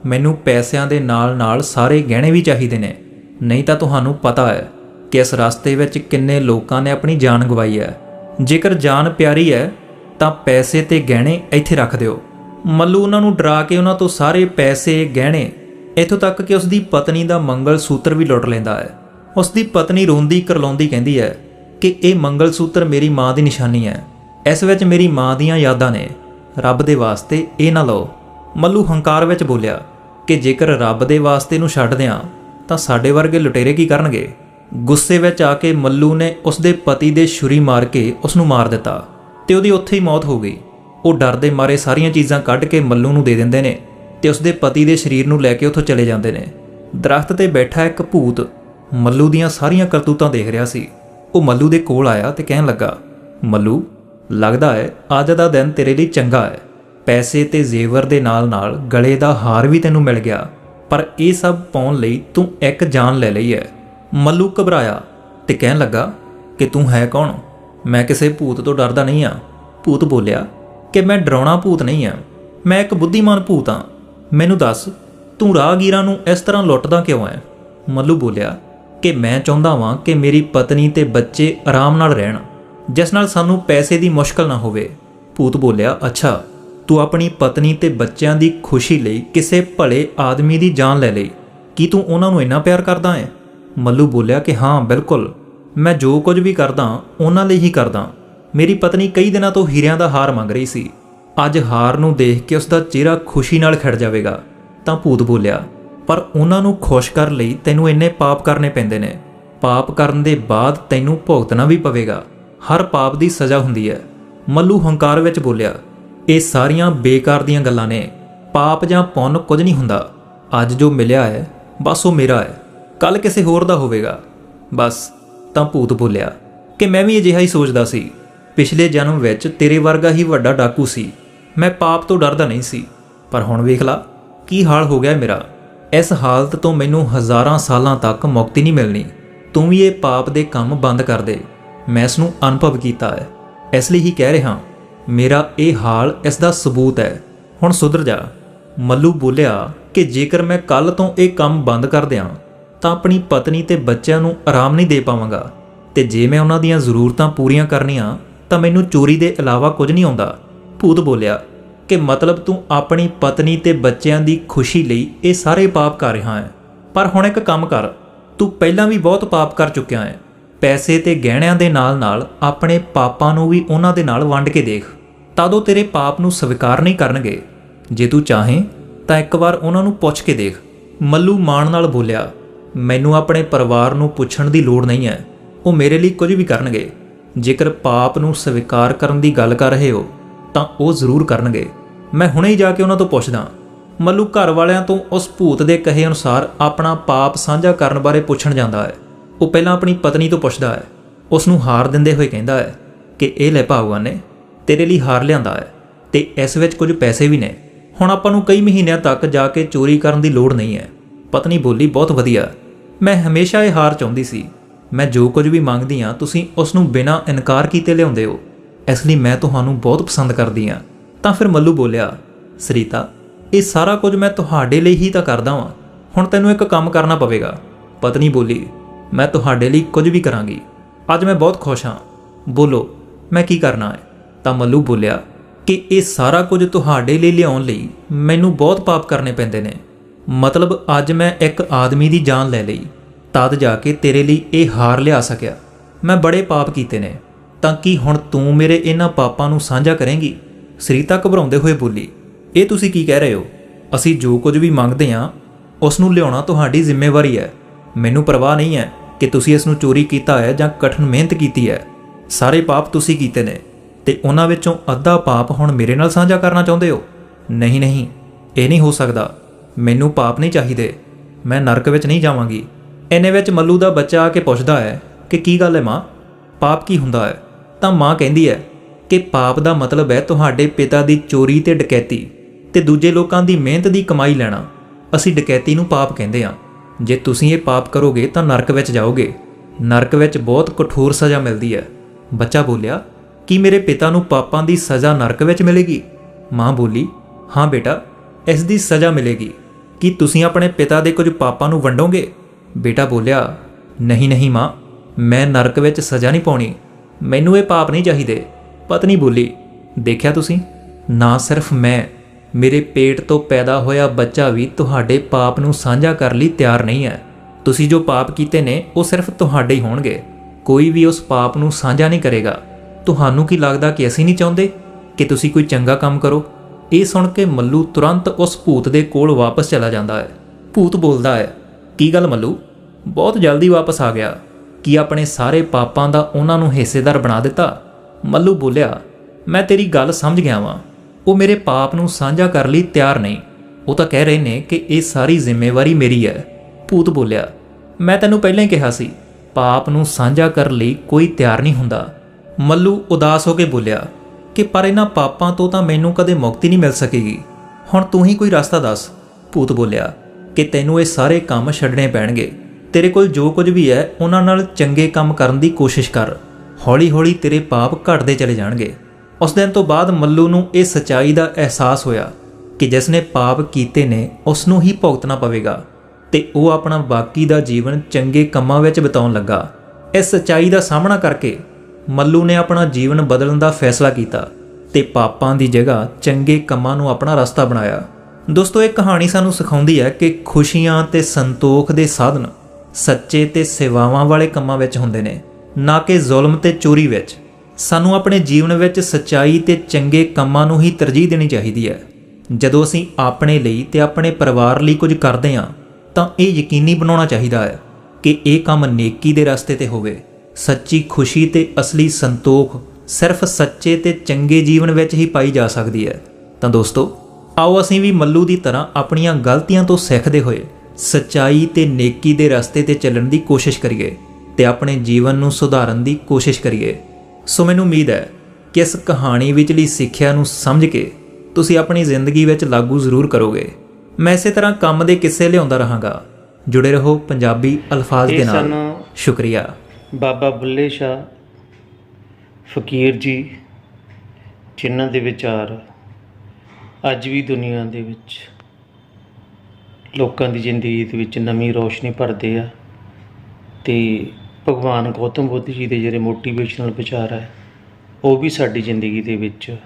ਮੈਨੂੰ ਪੈਸਿਆਂ ਦੇ ਨਾਲ-ਨਾਲ ਸਾਰੇ ਗਹਿਣੇ ਵੀ ਚਾਹੀਦੇ ਨੇ। ਨਹੀਂ ਤਾਂ ਤੁਹਾਨੂੰ ਪਤਾ ਹੈ ਕਿ ਇਸ ਰਸਤੇ ਵਿੱਚ ਕਿੰਨੇ ਲੋਕਾਂ ਨੇ ਆਪਣੀ ਜਾਨ ਗਵਾਈ ਹੈ। ਜੇਕਰ ਜਾਨ ਪਿਆਰੀ ਹੈ, ਤਾਂ ਪੈਸੇ ਤੇ ਗਹਿਣੇ ਇੱਥੇ ਰੱਖ ਦਿਓ। ਮੱਲੂ ਉਹਨਾਂ ਨੂੰ ਡਰਾ ਕੇ ਉਹਨਾਂ ਤੋਂ ਸਾਰੇ ਪੈਸੇ, ਗਹਿਣੇ, ਇੱਥੋਂ ਤੱਕ ਕਿ ਉਸ ਦੀ ਪਤਨੀ ਦਾ ਮੰਗਲ ਸੂਤਰ ਵੀ ਲੁੱਟ ਲੈਂਦਾ ਹੈ। ਉਸ ਦੀ ਪਤਨੀ ਰੋਂਦੀ ਕਰਲਾਉਂਦੀ ਕਹਿੰਦੀ ਹੈ ਕਿ ਇਹ ਮੰਗਲ ਸੂਤਰ ਮੇਰੀ ਮਾਂ ਦੀ ਨਿਸ਼ਾਨੀ ਹੈ। ਇਸ ਵਿੱਚ ਮੇਰੀ ਮਾਂ ਦੀਆਂ ਯਾਦਾਂ ਨੇ। ਰੱਬ ਦੇ ਵਾਸਤੇ ਇਹ ਨਾ ਲਓ। ਮੱਲੂ ਹੰਕਾਰ ਵਿੱਚ ਬੋਲਿਆ, ਕਿ ਜੇਕਰ ਰੱਬ ਦੇ ਵਾਸਤੇ ਨੂੰ ਛੱਡ ਦਿਆਂ, ਤਾਂ ਸਾਡੇ ਵਰਗੇ ਲੁਟੇਰੇ ਕੀ ਕਰਨਗੇ? ਗੁੱਸੇ ਵਿੱਚ ਆ ਕੇ ਮੱਲੂ ਨੇ ਉਸ ਦੇ ਪਤੀ ਦੇ ਛੁਰੀ ਮਾਰ ਕੇ ਉਸ ਨੂੰ ਮਾਰ ਦਿੱਤਾ ਤੇ ਉਹਦੀ ਉੱਥੇ ਹੀ ਮੌਤ ਹੋ ਗਈ। ਉਹ ਡਰ ਦੇ ਮਾਰੇ ਸਾਰੀਆਂ ਚੀਜ਼ਾਂ ਕੱਢ ਕੇ ਮੱਲੂ ਨੂੰ ਦੇ ਦਿੰਦੇ ਨੇ ਤੇ ਉਸ ਦੇ ਪਤੀ ਦੇ ਸਰੀਰ ਨੂੰ ਲੈ ਕੇ ਉੱਥੋਂ ਚਲੇ ਜਾਂਦੇ ਨੇ। ਦਰਖਤ ਤੇ ਬੈਠਾ ਇੱਕ ਭੂਤ ਮੱਲੂ ਦੀਆਂ ਸਾਰੀਆਂ ਕਰਤੂਤਾਂ ਦੇਖ ਰਿਹਾ ਸੀ। ਉਹ ਮੱਲੂ ਦੇ ਕੋਲ ਆਇਆ ਤੇ ਕਹਿਣ ਲੱਗਾ, ਮੱਲੂ, ਲੱਗਦਾ ਹੈ ਅੱਜ ਦਾ ਦਿਨ ਤੇਰੇ ਲਈ ਚੰਗਾ ਹੈ। ਪੈਸੇ ਤੇ ਜ਼ੇਵਰ ਦੇ ਨਾਲ-ਨਾਲ ਗਲੇ ਦਾ ਹਾਰ ਵੀ ਤੈਨੂੰ ਮਿਲ ਗਿਆ, ਪਰ ਇਹ ਸਭ ਪਾਉਣ ਲਈ ਤੂੰ ਇੱਕ ਜਾਨ ਲੈ ਲਈ ਹੈ। ਮੱਲੂ ਘਬਰਾਇਆ ਤੇ ਕਹਿਣ ਲੱਗਾ, ਕਿ ਤੂੰ ਹੈ ਕੌਣ? ਮੈਂ ਕਿਸੇ ਭੂਤ ਤੋਂ ਡਰਦਾ ਨਹੀਂ ਆ ਭੂਤ ਬੋਲਿਆ, ਕਿ ਮੈਂ ਡਰਾਉਣਾ ਭੂਤ ਨਹੀਂ ਆ ਮੈਂ ਇੱਕ ਬੁੱਧੀਮਾਨ ਭੂਤ ਆ ਮੈਨੂੰ ਦੱਸ, ਤੂੰ ਰਾਹਗੀਰਾਂ ਨੂੰ ਇਸ ਤਰ੍ਹਾਂ ਲੁੱਟਦਾ ਕਿਉਂ ਹੈ? ਮੱਲੂ ਬੋਲਿਆ ਕਿ ਮੈਂ ਚਾਹੁੰਦਾ ਵਾਂ ਕਿ ਮੇਰੀ ਪਤਨੀ ਤੇ ਬੱਚੇ ਆਰਾਮ ਨਾਲ ਰਹਿਣ, ਜਿਸ ਨਾਲ ਸਾਨੂੰ ਪੈਸੇ ਦੀ ਮੁਸ਼ਕਲ ਨਾ ਹੋਵੇ। ਭੂਤ ਬੋਲਿਆ, ਅੱਛਾ, ਤੂੰ ਆਪਣੀ ਪਤਨੀ ਤੇ ਬੱਚਿਆਂ ਦੀ ਖੁਸ਼ੀ ਲਈ ਕਿਸੇ ਭਲੇ ਆਦਮੀ ਦੀ ਜਾਨ ਲੈ ਲਈ। ਕੀ ਤੂੰ ਉਹਨਾਂ ਨੂੰ ਇੰਨਾ ਪਿਆਰ ਕਰਦਾ ਹੈ? ਮੱਲੂ ਬੋਲਿਆ ਕਿ ਹਾਂ, ਬਿਲਕੁਲ। ਮੈਂ ਜੋ ਕੁਝ ਵੀ ਕਰਦਾ, ਉਹਨਾਂ ਲਈ ਹੀ ਕਰਦਾ। ਮੇਰੀ ਪਤਨੀ ਕਈ ਦਿਨਾਂ ਤੋਂ ਹੀਰਿਆਂ ਦਾ ਹਾਰ ਮੰਗ ਰਹੀ ਸੀ। ਅੱਜ ਹਾਰ ਨੂੰ ਦੇਖ ਕੇ ਉਸ ਦਾ ਚਿਹਰਾ ਖੁਸ਼ੀ ਨਾਲ ਖਿੜ ਜਾਵੇਗਾ। ਤਾਂ ਭੂਤ ਬੋਲਿਆ ਪਰ ਉਹਨਾਂ ਨੂੰ ਖੁਸ਼ ਕਰਨ ਲਈ ਤੈਨੂੰ ਇੰਨੇ ਪਾਪ ਕਰਨੇ ਪੈਂਦੇ ਨੇ। ਪਾਪ ਕਰਨ ਦੇ ਬਾਅਦ ਤੈਨੂੰ ਭੁਗਤਣਾ ਵੀ ਪਵੇਗਾ। ਹਰ ਪਾਪ ਦੀ ਸਜ਼ਾ ਹੁੰਦੀ ਹੈ। ਮੱਲੂ ਹੰਕਾਰ ਵਿੱਚ ਬੋਲਿਆ, ਇਹ ਸਾਰੀਆਂ ਬੇਕਾਰ ਦੀਆਂ ਗੱਲਾਂ ਨੇ। ਪਾਪ ਜਾਂ ਪੁੰਨ ਕੁਝ ਨਹੀਂ ਹੁੰਦਾ। ਅੱਜ ਜੋ ਮਿਲਿਆ ਹੈ, ਬਸ ਉਹ ਮੇਰਾ ਹੈ। ਕੱਲ ਕਿਸੇ ਹੋਰ ਦਾ ਹੋਵੇਗਾ। ਬਸ, ਤਾਂ ਭੂਤ ਬੋਲਿਆ, ਕਿ ਮੈਂ ਵੀ ਅਜਿਹਾ ਹੀ ਸੋਚਦਾ ਸੀ। ਪਿਛਲੇ ਜਨਮ ਵਿੱਚ ਤੇਰੇ ਵਰਗਾ ਹੀ ਵੱਡਾ ਡਾਕੂ ਸੀ। ਮੈਂ ਪਾਪ ਤੋਂ ਡਰਦਾ ਨਹੀਂ ਸੀ। ਪਰ ਹੁਣ ਵੇਖ ਲਾ, ਕੀ ਹਾਲ ਹੋ ਗਿਆ ਮੇਰਾ। ਇਸ ਹਾਲਤ ਤੋਂ ਮੈਨੂੰ ਹਜ਼ਾਰਾਂ ਸਾਲਾਂ ਤੱਕ ਮੁਕਤੀ ਨਹੀਂ ਮਿਲਣੀ। ਤੂੰ ਵੀ ਇਹ ਪਾਪ ਦੇ ਕੰਮ ਬੰਦ ਕਰ ਦੇ। ਮੈਂ ਇਸ ਨੂੰ ਅਨੁਭਵ ਕੀਤਾ ਹੈ। ਇਸ ਲਈ ਹੀ ਕਹਿ ਰਿਹਾ ਮੇਰਾ ਇਹ ਹਾਲ ਇਸ ਦਾ ਸਬੂਤ ਹੈ। ਹੁਣ ਸੁਧਰ ਜਾ। ਮੱਲੂ ਬੋਲਿਆ ਕਿ ਜੇਕਰ ਮੈਂ ਕੱਲ ਤੋਂ ਇਹ ਕੰਮ ਬੰਦ ਕਰ ਦਿਆਂ, ਤਾਂ ਆਪਣੀ ਪਤਨੀ ਤੇ ਬੱਚਿਆਂ ਨੂੰ ਆਰਾਮ ਨਹੀਂ ਦੇ ਪਾਵਾਂਗਾ। ਤੇ ਜੇ ਮੈਂ ਉਹਨਾਂ ਦੀਆਂ ਜ਼ਰੂਰਤਾਂ ਪੂਰੀਆਂ ਕਰਨੀਆਂ, ਤਾਂ ਮੈਨੂੰ ਚੋਰੀ ਦੇ ਇਲਾਵਾ ਕੁਝ ਨਹੀਂ ਆਉਂਦਾ। ਭੂਤ ਬੋਲਿਆ ਕਿ ਮਤਲਬ ਤੂੰ ਆਪਣੀ ਪਤਨੀ ਤੇ ਬੱਚਿਆਂ ਦੀ ਖੁਸ਼ੀ ਲਈ ਇਹ ਸਾਰੇ ਪਾਪ ਕਰ ਰਿਹਾ ਹੈ। ਪਰ ਹੁਣ ਇੱਕ ਕੰਮ ਕਰ, ਤੂੰ ਪਹਿਲਾਂ ਵੀ ਬਹੁਤ ਪਾਪ ਕਰ ਚੁੱਕਿਆ ਹੈ। ਪੈਸੇ ਤੇ ਗਹਿਣਿਆਂ ਦੇ ਨਾਲ-ਨਾਲ ਆਪਣੇ ਪਾਪਾਂ ਨੂੰ ਵੀ ਉਹਨਾਂ ਦੇ ਨਾਲ ਵੰਡ ਕੇ ਦੇਖ। ਤਦ ਉਹ ਤੇਰੇ ਪਾਪ ਨੂੰ ਸਵੀਕਾਰ ਨਹੀਂ ਕਰਨਗੇ। ਜੇ ਤੂੰ ਚਾਹੇ, ਤਾਂ ਇੱਕ ਵਾਰ ਉਹਨਾਂ ਨੂੰ ਪੁੱਛ ਕੇ ਦੇਖ। ਮੱਲੂ ਮਾਣ ਨਾਲ ਬੋਲਿਆ, ਮੈਨੂੰ ਆਪਣੇ ਪਰਿਵਾਰ ਨੂੰ ਪੁੱਛਣ ਦੀ ਲੋੜ ਨਹੀਂ ਹੈ। ਉਹ ਮੇਰੇ ਲਈ ਕੁਝ ਵੀ ਕਰਨਗੇ। ਜੇਕਰ ਪਾਪ ਨੂੰ ਸਵੀਕਾਰ ਕਰਨ ਦੀ ਗੱਲ ਕਰ ਰਹੇ ਹੋ ਤਾਂ ਉਹ ਜ਼ਰੂਰ ਕਰਨਗੇ। ਮੈਂ ਹੁਣੇ ਹੀ ਜਾ ਕੇ ਉਹਨਾਂ ਤੋਂ ਪੁੱਛਦਾ ਮੱਲੂ ਘਰ ਵਾਲਿਆਂ ਤੋਂ ਉਸ ਭੂਤ ਦੇ ਕਹੇ ਅਨੁਸਾਰ ਆਪਣਾ ਪਾਪ ਸਾਂਝਾ ਕਰਨ ਬਾਰੇ ਪੁੱਛਣ ਜਾਂਦਾ ਹੈ। ਉਹ ਪਹਿਲਾਂ ਆਪਣੀ ਪਤਨੀ ਤੋਂ ਪੁੱਛਦਾ ਹੈ। ਉਸ ਨੂੰ ਹਾਰ ਦਿੰਦੇ ਹੋਏ ਕਹਿੰਦਾ ਹੈ ਕਿ ਇਹ ਲੈ ਭਾਗਵਾਨ ਨੇ, ਤੇਰੇ ਲਈ ਹਾਰ ਲਿਆਂਦਾ ਹੈ ਤੇ ਇਸ ਵਿੱਚ ਕੁਝ ਪੈਸੇ ਵੀ ਨੇ। ਹੁਣ ਆਪਾਂ ਨੂੰ ਕਈ ਮਹੀਨਿਆਂ ਤੱਕ ਜਾ ਕੇ ਚੋਰੀ ਕਰਨ ਦੀ ਲੋੜ ਨਹੀਂ ਹੈ। ਪਤਨੀ ਬੋਲੀ, ਬਹੁਤ ਵਧੀਆ। ਮੈਂ ਹਮੇਸ਼ਾ ਇਹ ਹਾਰ ਚਾਹੁੰਦੀ ਸੀ। ਮੈਂ ਜੋ ਕੁਝ ਵੀ ਮੰਗਦੀ ਆ ਤੁਸੀਂ ਉਸ ਨੂੰ ਬਿਨਾਂ ਇਨਕਾਰ ਕੀਤੇ ਲਿਆਉਂਦੇ ਹੋ। ਇਸ ਲਈ ਮੈਂ ਤੁਹਾਨੂੰ ਬਹੁਤ ਪਸੰਦ ਕਰਦੀ ਆ ਤਾਂ ਫਿਰ ਮੱਲੂ ਬੋਲਿਆ, ਸਰੀਤਾ, ਇਹ ਸਾਰਾ ਕੁਝ ਮੈਂ ਤੁਹਾਡੇ ਲਈ ਹੀ ਤਾਂ ਕਰਦਾ ਵਾਂ। ਹੁਣ ਤੈਨੂੰ ਇੱਕ ਕੰਮ ਕਰਨਾ ਪਵੇਗਾ। ਪਤਨੀ ਬੋਲੀ, ਮੈਂ ਤੁਹਾਡੇ ਲਈ ਕੁਝ ਵੀ ਕਰਾਂਗੀ। ਅੱਜ ਮੈਂ ਬਹੁਤ ਖੁਸ਼ ਹਾਂ। ਬੋਲੋ, ਮੈਂ ਕੀ ਕਰਨਾ ਹੈ? ਤਾਂ ਮੱਲੂ ਬੋਲਿਆ, ਕਿ ਇਹ ਸਾਰਾ ਕੁਝ ਤੁਹਾਡੇ ਲਈ ਲਿਆਉਣ ਲਈ ਮੈਨੂੰ ਬਹੁਤ ਪਾਪ ਕਰਨੇ ਪੈਂਦੇ ਨੇ। ਮਤਲਬ ਅੱਜ ਮੈਂ ਇੱਕ ਆਦਮੀ ਦੀ ਜਾਨ ਲੈ ਲਈ, ਤਦ ਜਾ ਕੇ ਤੇਰੇ ਲਈ ਇਹ ਹਾਰ ਲਿਆ ਸਕਿਆ। ਮੈਂ ਬੜੇ ਪਾਪ ਕੀਤੇ ਨੇ। ਤਾਂ ਕੀ ਹੁਣ ਤੂੰ ਮੇਰੇ ਇਹਨਾਂ ਪਾਪਾਂ ਨੂੰ ਸਾਂਝਾ ਕਰੇਂਗੀ? ਸਰੀਤਾ ਘਬਰਾਉਂਦੇ ਹੋਏ ਬੋਲੀ, ਇਹ ਤੁਸੀਂ ਕੀ ਕਹਿ ਰਹੇ ਹੋ? ਅਸੀਂ ਜੋ ਕੁਝ ਵੀ ਮੰਗਦੇ ਹਾਂ ਉਸ ਨੂੰ ਲਿਆਉਣਾ ਤੁਹਾਡੀ ਜ਼ਿੰਮੇਵਾਰੀ ਹੈ। ਮੈਨੂੰ ਪਰਵਾਹ ਨਹੀਂ ਹੈ ਕਿ ਤੁਸੀਂ ਇਸ ਨੂੰ ਚੋਰੀ ਕੀਤਾ ਹੈ ਜਾਂ ਕਠਨ ਮਿਹਨਤ ਕੀਤੀ ਹੈ। ਸਾਰੇ ਪਾਪ ਤੁਸੀਂ ਕੀਤੇ ਨੇ, ਤੇ ਉਹਨਾਂ ਵਿੱਚੋਂ ਅੱਧਾ ਪਾਪ ਹੁਣ ਮੇਰੇ ਨਾਲ ਸਾਂਝਾ ਕਰਨਾ ਚਾਹੁੰਦੇ ਹੋ? ਨਹੀਂ ਨਹੀਂ, ਇਹ ਨਹੀਂ ਹੋ ਸਕਦਾ। ਮੈਨੂੰ ਪਾਪ ਨਹੀਂ ਚਾਹੀਦੇ। ਮੈਂ ਨਰਕ ਵਿੱਚ ਨਹੀਂ ਜਾਵਾਂਗੀ। ਐਨੇ ਵਿੱਚ ਮੱਲੂ ਦਾ ਬੱਚਾ ਆ ਕੇ ਪੁੱਛਦਾ ਹੈ ਕਿ ਕੀ ਗੱਲ ਹੈ ਮਾਂ? ਪਾਪ ਕੀ ਹੁੰਦਾ ਹੈ? ਤਾਂ ਮਾਂ ਕਹਿੰਦੀ ਹੈ ਕਿ ਪਾਪ ਦਾ ਮਤਲਬ ਹੈ ਤੁਹਾਡੇ ਪਿਤਾ ਦੀ ਚੋਰੀ ਤੇ ਡਕੈਤੀ ਤੇ ਦੂਜੇ ਲੋਕਾਂ ਦੀ ਮਿਹਨਤ ਦੀ ਕਮਾਈ ਲੈਣਾ। ਅਸੀਂ ਡਕੈਤੀ ਨੂੰ ਪਾਪ ਕਹਿੰਦੇ ਹਾਂ। ਜੇ ਤੁਸੀਂ ਇਹ ਪਾਪ ਕਰੋਗੇ ਤਾਂ ਨਰਕ ਵਿੱਚ ਜਾਓਗੇ। ਨਰਕ ਵਿੱਚ ਬਹੁਤ ਕਠੋਰ ਸਜ਼ਾ ਮਿਲਦੀ ਹੈ। ਬੱਚਾ ਬੋਲਿਆ, ਕੀ ਮੇਰੇ ਪਿਤਾ ਨੂੰ ਪਾਪਾਂ ਦੀ ਸਜ਼ਾ ਨਰਕ ਵਿੱਚ ਮਿਲੇਗੀ? ਮਾਂ ਬੋਲੀ, ਹਾਂ ਬੇਟਾ, ਇਸ ਦੀ ਸਜ਼ਾ ਮਿਲੇਗੀ। ਕੀ ਤੁਸੀਂ ਆਪਣੇ ਪਿਤਾ ਦੇ ਕੁਝ ਪਾਪਾਂ ਨੂੰ ਵੰਡੋਗੇ? ਬੇਟਾ ਬੋਲਿਆ, ਨਹੀਂ ਨਹੀਂ ਮਾਂ, ਮੈਂ ਨਰਕ ਵਿੱਚ ਸਜ਼ਾ ਨਹੀਂ ਪਾਉਣੀ। ਮੈਨੂੰ ਇਹ ਪਾਪ ਨਹੀਂ ਚਾਹੀਦੇ। ਪਤਨੀ ਬੋਲੀ, ਦੇਖਿਆ ਤੁਸੀਂ? ਨਾ ਸਿਰਫ ਮੈਂ, ਮੇਰੇ ਪੇਟ ਤੋਂ ਪੈਦਾ ਹੋਇਆ ਬੱਚਾ ਵੀ ਤੁਹਾਡੇ ਪਾਪ ਨੂੰ ਸਾਂਝਾ ਕਰਨ ਲਈ ਤਿਆਰ ਨਹੀਂ ਹੈ। ਤੁਸੀਂ ਜੋ ਪਾਪ ਕੀਤੇ ਨੇ, ਉਹ ਸਿਰਫ ਤੁਹਾਡੇ ਹੀ ਹੋਣਗੇ। ਕੋਈ ਵੀ ਉਸ ਪਾਪ ਨੂੰ ਸਾਂਝਾ ਨਹੀਂ ਕਰੇਗਾ। ਤੁਹਾਨੂੰ ਕੀ ਲੱਗਦਾ ਕਿ ਅਸੀਂ ਨਹੀਂ ਚਾਹੁੰਦੇ? ਕਿ ਤੁਸੀਂ ਕੋਈ ਚੰਗਾ ਕੰਮ ਕਰੋ? ਇਹ ਸੁਣ ਕੇ ਮੱਲੂ ਤੁਰੰਤ ਉਸ ਭੂਤ ਦੇ ਕੋਲ ਵਾਪਸ ਚਲਾ ਜਾਂਦਾ ਹੈ। ਭੂਤ ਬੋਲਦਾ ਹੈ, ਕੀ ਗੱਲ ਮੱਲੂ? ਬਹੁਤ ਜਲਦੀ ਵਾਪਸ ਆ ਗਿਆ। ਕੀ ਆਪਣੇ ਸਾਰੇ ਪਾਪਾਂ ਦਾ ਉਹਨਾਂ ਨੂੰ ਹਿੱਸੇਦਾਰ ਬਣਾ ਦਿੱਤਾ? ਮੱਲੂ ਬੋਲਿਆ, ਮੈਂ ਤੇਰੀ ਗੱਲ ਸਮਝ ਗਿਆ ਵਾਂ। ਉਹ ਮੇਰੇ ਪਾਪ ਨੂੰ ਸਾਂਝਾ ਕਰਨ ਲਈ ਤਿਆਰ ਨਹੀਂ। ਉਹ ਤਾਂ ਕਹਿ ਰਹੇ ਨੇ ਕਿ ਇਹ ਸਾਰੀ ਜ਼ਿੰਮੇਵਾਰੀ ਮੇਰੀ ਹੈ। ਭੂਤ ਬੋਲਿਆ, ਮੈਂ ਤੈਨੂੰ ਪਹਿਲਾਂ ਹੀ ਕਿਹਾ ਸੀ, ਪਾਪ ਨੂੰ ਸਾਂਝਾ ਕਰਨ ਲਈ ਕੋਈ ਤਿਆਰ ਨਹੀਂ ਹੁੰਦਾ। ਮੱਲੂ ਉਦਾਸ ਹੋ ਕੇ ਬੋਲਿਆ, ਕਿ ਪਰ ਇਹਨਾਂ ਪਾਪਾਂ ਤੋਂ ਤਾਂ ਮੈਨੂੰ ਕਦੇ ਮੁਕਤੀ ਨਹੀਂ ਮਿਲ ਸਕੇਗੀ। ਹੁਣ ਤੂੰ ਹੀ ਕੋਈ ਰਸਤਾ ਦੱਸ। ਭੂਤ ਬੋਲਿਆ, ਕਿ ਤੈਨੂੰ ਇਹ ਸਾਰੇ ਕੰਮ ਛੱਡਣੇ ਪੈਣਗੇ। ਤੇਰੇ ਕੋਲ ਜੋ ਕੁਝ ਵੀ ਹੈ, ਉਹਨਾਂ ਨਾਲ ਚੰਗੇ ਕੰਮ ਕਰਨ ਦੀ ਕੋਸ਼ਿਸ਼ ਕਰ। ਹੌਲੀ-ਹੌਲੀ ਤੇਰੇ ਪਾਪ ਘਟਦੇ ਚਲੇ ਜਾਣਗੇ। ਉਸ ਦਿਨ ਤੋਂ ਬਾਅਦ ਮੱਲੂ ਨੂੰ ਇਹ ਸਚਾਈ ਦਾ ਅਹਿਸਾਸ ਹੋਇਆ ਕਿ ਜਿਸ ਨੇ ਪਾਪ ਕੀਤੇ ਨੇ, ਉਸ ਨੂੰ ਹੀ ਭੁਗਤਣਾ ਪਵੇਗਾ ਤੇ ਉਹ ਆਪਣਾ ਬਾਕੀ ਦਾ ਜੀਵਨ ਚੰਗੇ ਕੰਮਾਂ ਵਿੱਚ ਬਿਤਾਉਣ ਲੱਗਾ। ਇਸ ਸਚਾਈ ਦਾ ਸਾਹਮਣਾ ਕਰਕੇ ਮੱਲੂ ਨੇ ਆਪਣਾ ਜੀਵਨ ਬਦਲਣ ਦਾ ਫੈਸਲਾ ਕੀਤਾ ਤੇ ਪਾਪਾਂ ਦੀ ਜਗ੍ਹਾ ਚੰਗੇ ਕੰਮਾਂ ਨੂੰ ਆਪਣਾ ਰਸਤਾ ਬਣਾਇਆ। ਦੋਸਤੋ, ਇਹ ਕਹਾਣੀ ਸਾਨੂੰ ਸਿਖਾਉਂਦੀ ਹੈ ਕਿ ਖੁਸ਼ੀਆਂ ਤੇ ਸੰਤੋਖ ਦੇ ਸਾਧਨ ਸੱਚੇ ਤੇ ਸੇਵਾਵਾਂ ਵਾਲੇ ਕੰਮਾਂ ਵਿੱਚ ਹੁੰਦੇ ਨੇ, ਨਾ ਕਿ ਜ਼ੁਲਮ ਤੇ ਚੋਰੀ ਵਿੱਚ। ਸਾਨੂੰ ਆਪਣੇ ਜੀਵਨ ਵਿੱਚ ਸੱਚਾਈ ਤੇ ਚੰਗੇ ਕੰਮਾਂ ਨੂੰ ਹੀ ਤਰਜੀਹ ਦੇਣੀ ਚਾਹੀਦੀ ਹੈ। ਜਦੋਂ ਅਸੀਂ ਆਪਣੇ ਲਈ ਤੇ ਆਪਣੇ ਪਰਿਵਾਰ ਲਈ ਕੁਝ ਕਰਦੇ ਹਾਂ, ਤਾਂ ਇਹ ਯਕੀਨੀ ਬਣਾਉਣਾ ਚਾਹੀਦਾ ਹੈ ਕਿ ਇਹ ਕੰਮ ਨੇਕੀ ਦੇ ਰਸਤੇ ਤੇ ਹੋਵੇ। ਸੱਚੀ ਖੁਸ਼ੀ ਤੇ ਅਸਲੀ ਸੰਤੋਖ ਸਿਰਫ ਸੱਚੇ ਤੇ ਚੰਗੇ ਜੀਵਨ ਵਿੱਚ ਹੀ ਪਾਈ ਜਾ ਸਕਦੀ ਹੈ। ਤਾਂ ਦੋਸਤੋ, ਆਓ ਅਸੀਂ ਵੀ ਮੱਲੂ ਦੀ ਤਰ੍ਹਾਂ ਆਪਣੀਆਂ ਗਲਤੀਆਂ ਤੋਂ ਸਿੱਖਦੇ ਹੋਏ ਸੱਚਾਈ ਤੇ ਨੇਕੀ ਦੇ ਰਸਤੇ ਤੇ ਚੱਲਣ ਦੀ ਕੋਸ਼ਿਸ਼ ਕਰੀਏ ਤੇ ਆਪਣੇ ਜੀਵਨ ਨੂੰ ਸੁਧਾਰਨ ਦੀ ਕੋਸ਼ਿਸ਼ ਕਰੀਏ। ਸੋ ਮੈਨੂੰ ਉਮੀਦ ਹੈ ਕਿ ਇਸ ਕਹਾਣੀ ਵਿਚਲੀ ਸਿੱਖਿਆ ਨੂੰ ਸਮਝ ਕੇ ਤੁਸੀਂ ਆਪਣੀ ਜ਼ਿੰਦਗੀ ਵਿੱਚ ਲਾਗੂ ਜ਼ਰੂਰ ਕਰੋਗੇ। ਮੈਂ ਇਸੇ ਤਰ੍ਹਾਂ ਕੰਮ ਦੇ ਕਿੱਸੇ ਲਿਆਉਂਦਾ ਰਹਾਂਗਾ। ਜੁੜੇ ਰਹੋ ਪੰਜਾਬੀ ਅਲਫਾਜ਼ ਦੇ ਨਾਲ। ਸ਼ੁਕਰੀਆ। ਬਾਬਾ ਬੁੱਲੇ ਸ਼ਾਹ ਫਕੀਰ ਜੀ ਜਿਨ੍ਹਾਂ ਦੇ ਵਿਚਾਰ ਅੱਜ ਵੀ ਦੁਨੀਆ ਦੇ ਵਿੱਚ ਲੋਕਾਂ ਦੀ ਜ਼ਿੰਦਗੀ ਦੇ ਵਿੱਚ ਨਵੀਂ ਰੋਸ਼ਨੀ ਭਰਦੇ ਆ ਤੇ ਭਗਵਾਨ ਗੌਤਮ ਬੁੱਧ ਜੀ ਦੇ ਜਿਹੜੇ ਮੋਟੀਵੇਸ਼ਨਲ ਵਿਚਾਰ ਹੈ ਉਹ ਵੀ ਸਾਡੀ ਜ਼ਿੰਦਗੀ ਦੇ ਵਿੱਚ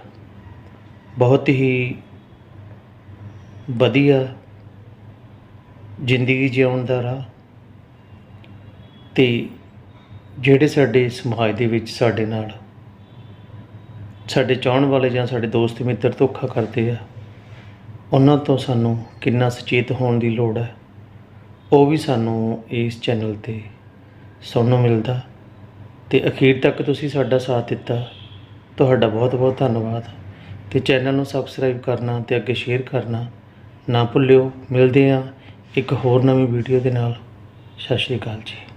ਬਹੁਤ ਹੀ ਵਧੀਆ ਜ਼ਿੰਦਗੀ ਜਿਉਣ ਦਾ ਰਾਹ ਤੇ ਜਿਹੜੇ ਸਾਡੇ ਸਮਾਜ ਦੇ ਵਿੱਚ ਸਾਡੇ ਨਾਲ, ਸਾਡੇ ਚਾਹਣ ਵਾਲੇ ਜਾਂ ਸਾਡੇ ਦੋਸਤ ਮਿੱਤਰ ਧੋਖਾ ਕਰਦੇ ਆ ਉਹਨਾਂ ਤੋਂ ਸਾਨੂੰ ਕਿੰਨਾ ਸੁਚੇਤ ਹੋਣ ਦੀ ਲੋੜ ਹੈ। ਉਹ ਵੀ ਸਾਨੂੰ ਇਸ ਚੈਨਲ ਤੇ ਸੁਣਨ ਨੂੰ ਮਿਲਦਾ। ਤੇ ਅਖੀਰ ਤੱਕ ਤੁਸੀਂ ਸਾਡਾ ਸਾਥ ਦਿੱਤਾ। ਤੁਹਾਡਾ ਬਹੁਤ ਬਹੁਤ ਧੰਨਵਾਦ। ਤੇ ਚੈਨਲ ਨੂੰ ਸਬਸਕ੍ਰਾਈਬ ਕਰਨਾ ਤੇ ਅੱਗੇ ਸ਼ੇਅਰ ਕਰਨਾ ਨਾ ਭੁੱਲਿਓ। ਮਿਲਦੇ ਹਾਂ ਇੱਕ ਹੋਰ ਨਵੀਂ ਵੀਡੀਓ ਦੇ ਨਾਲ। ਸਤਿ ਸ਼੍ਰੀ ਅਕਾਲ ਜੀ।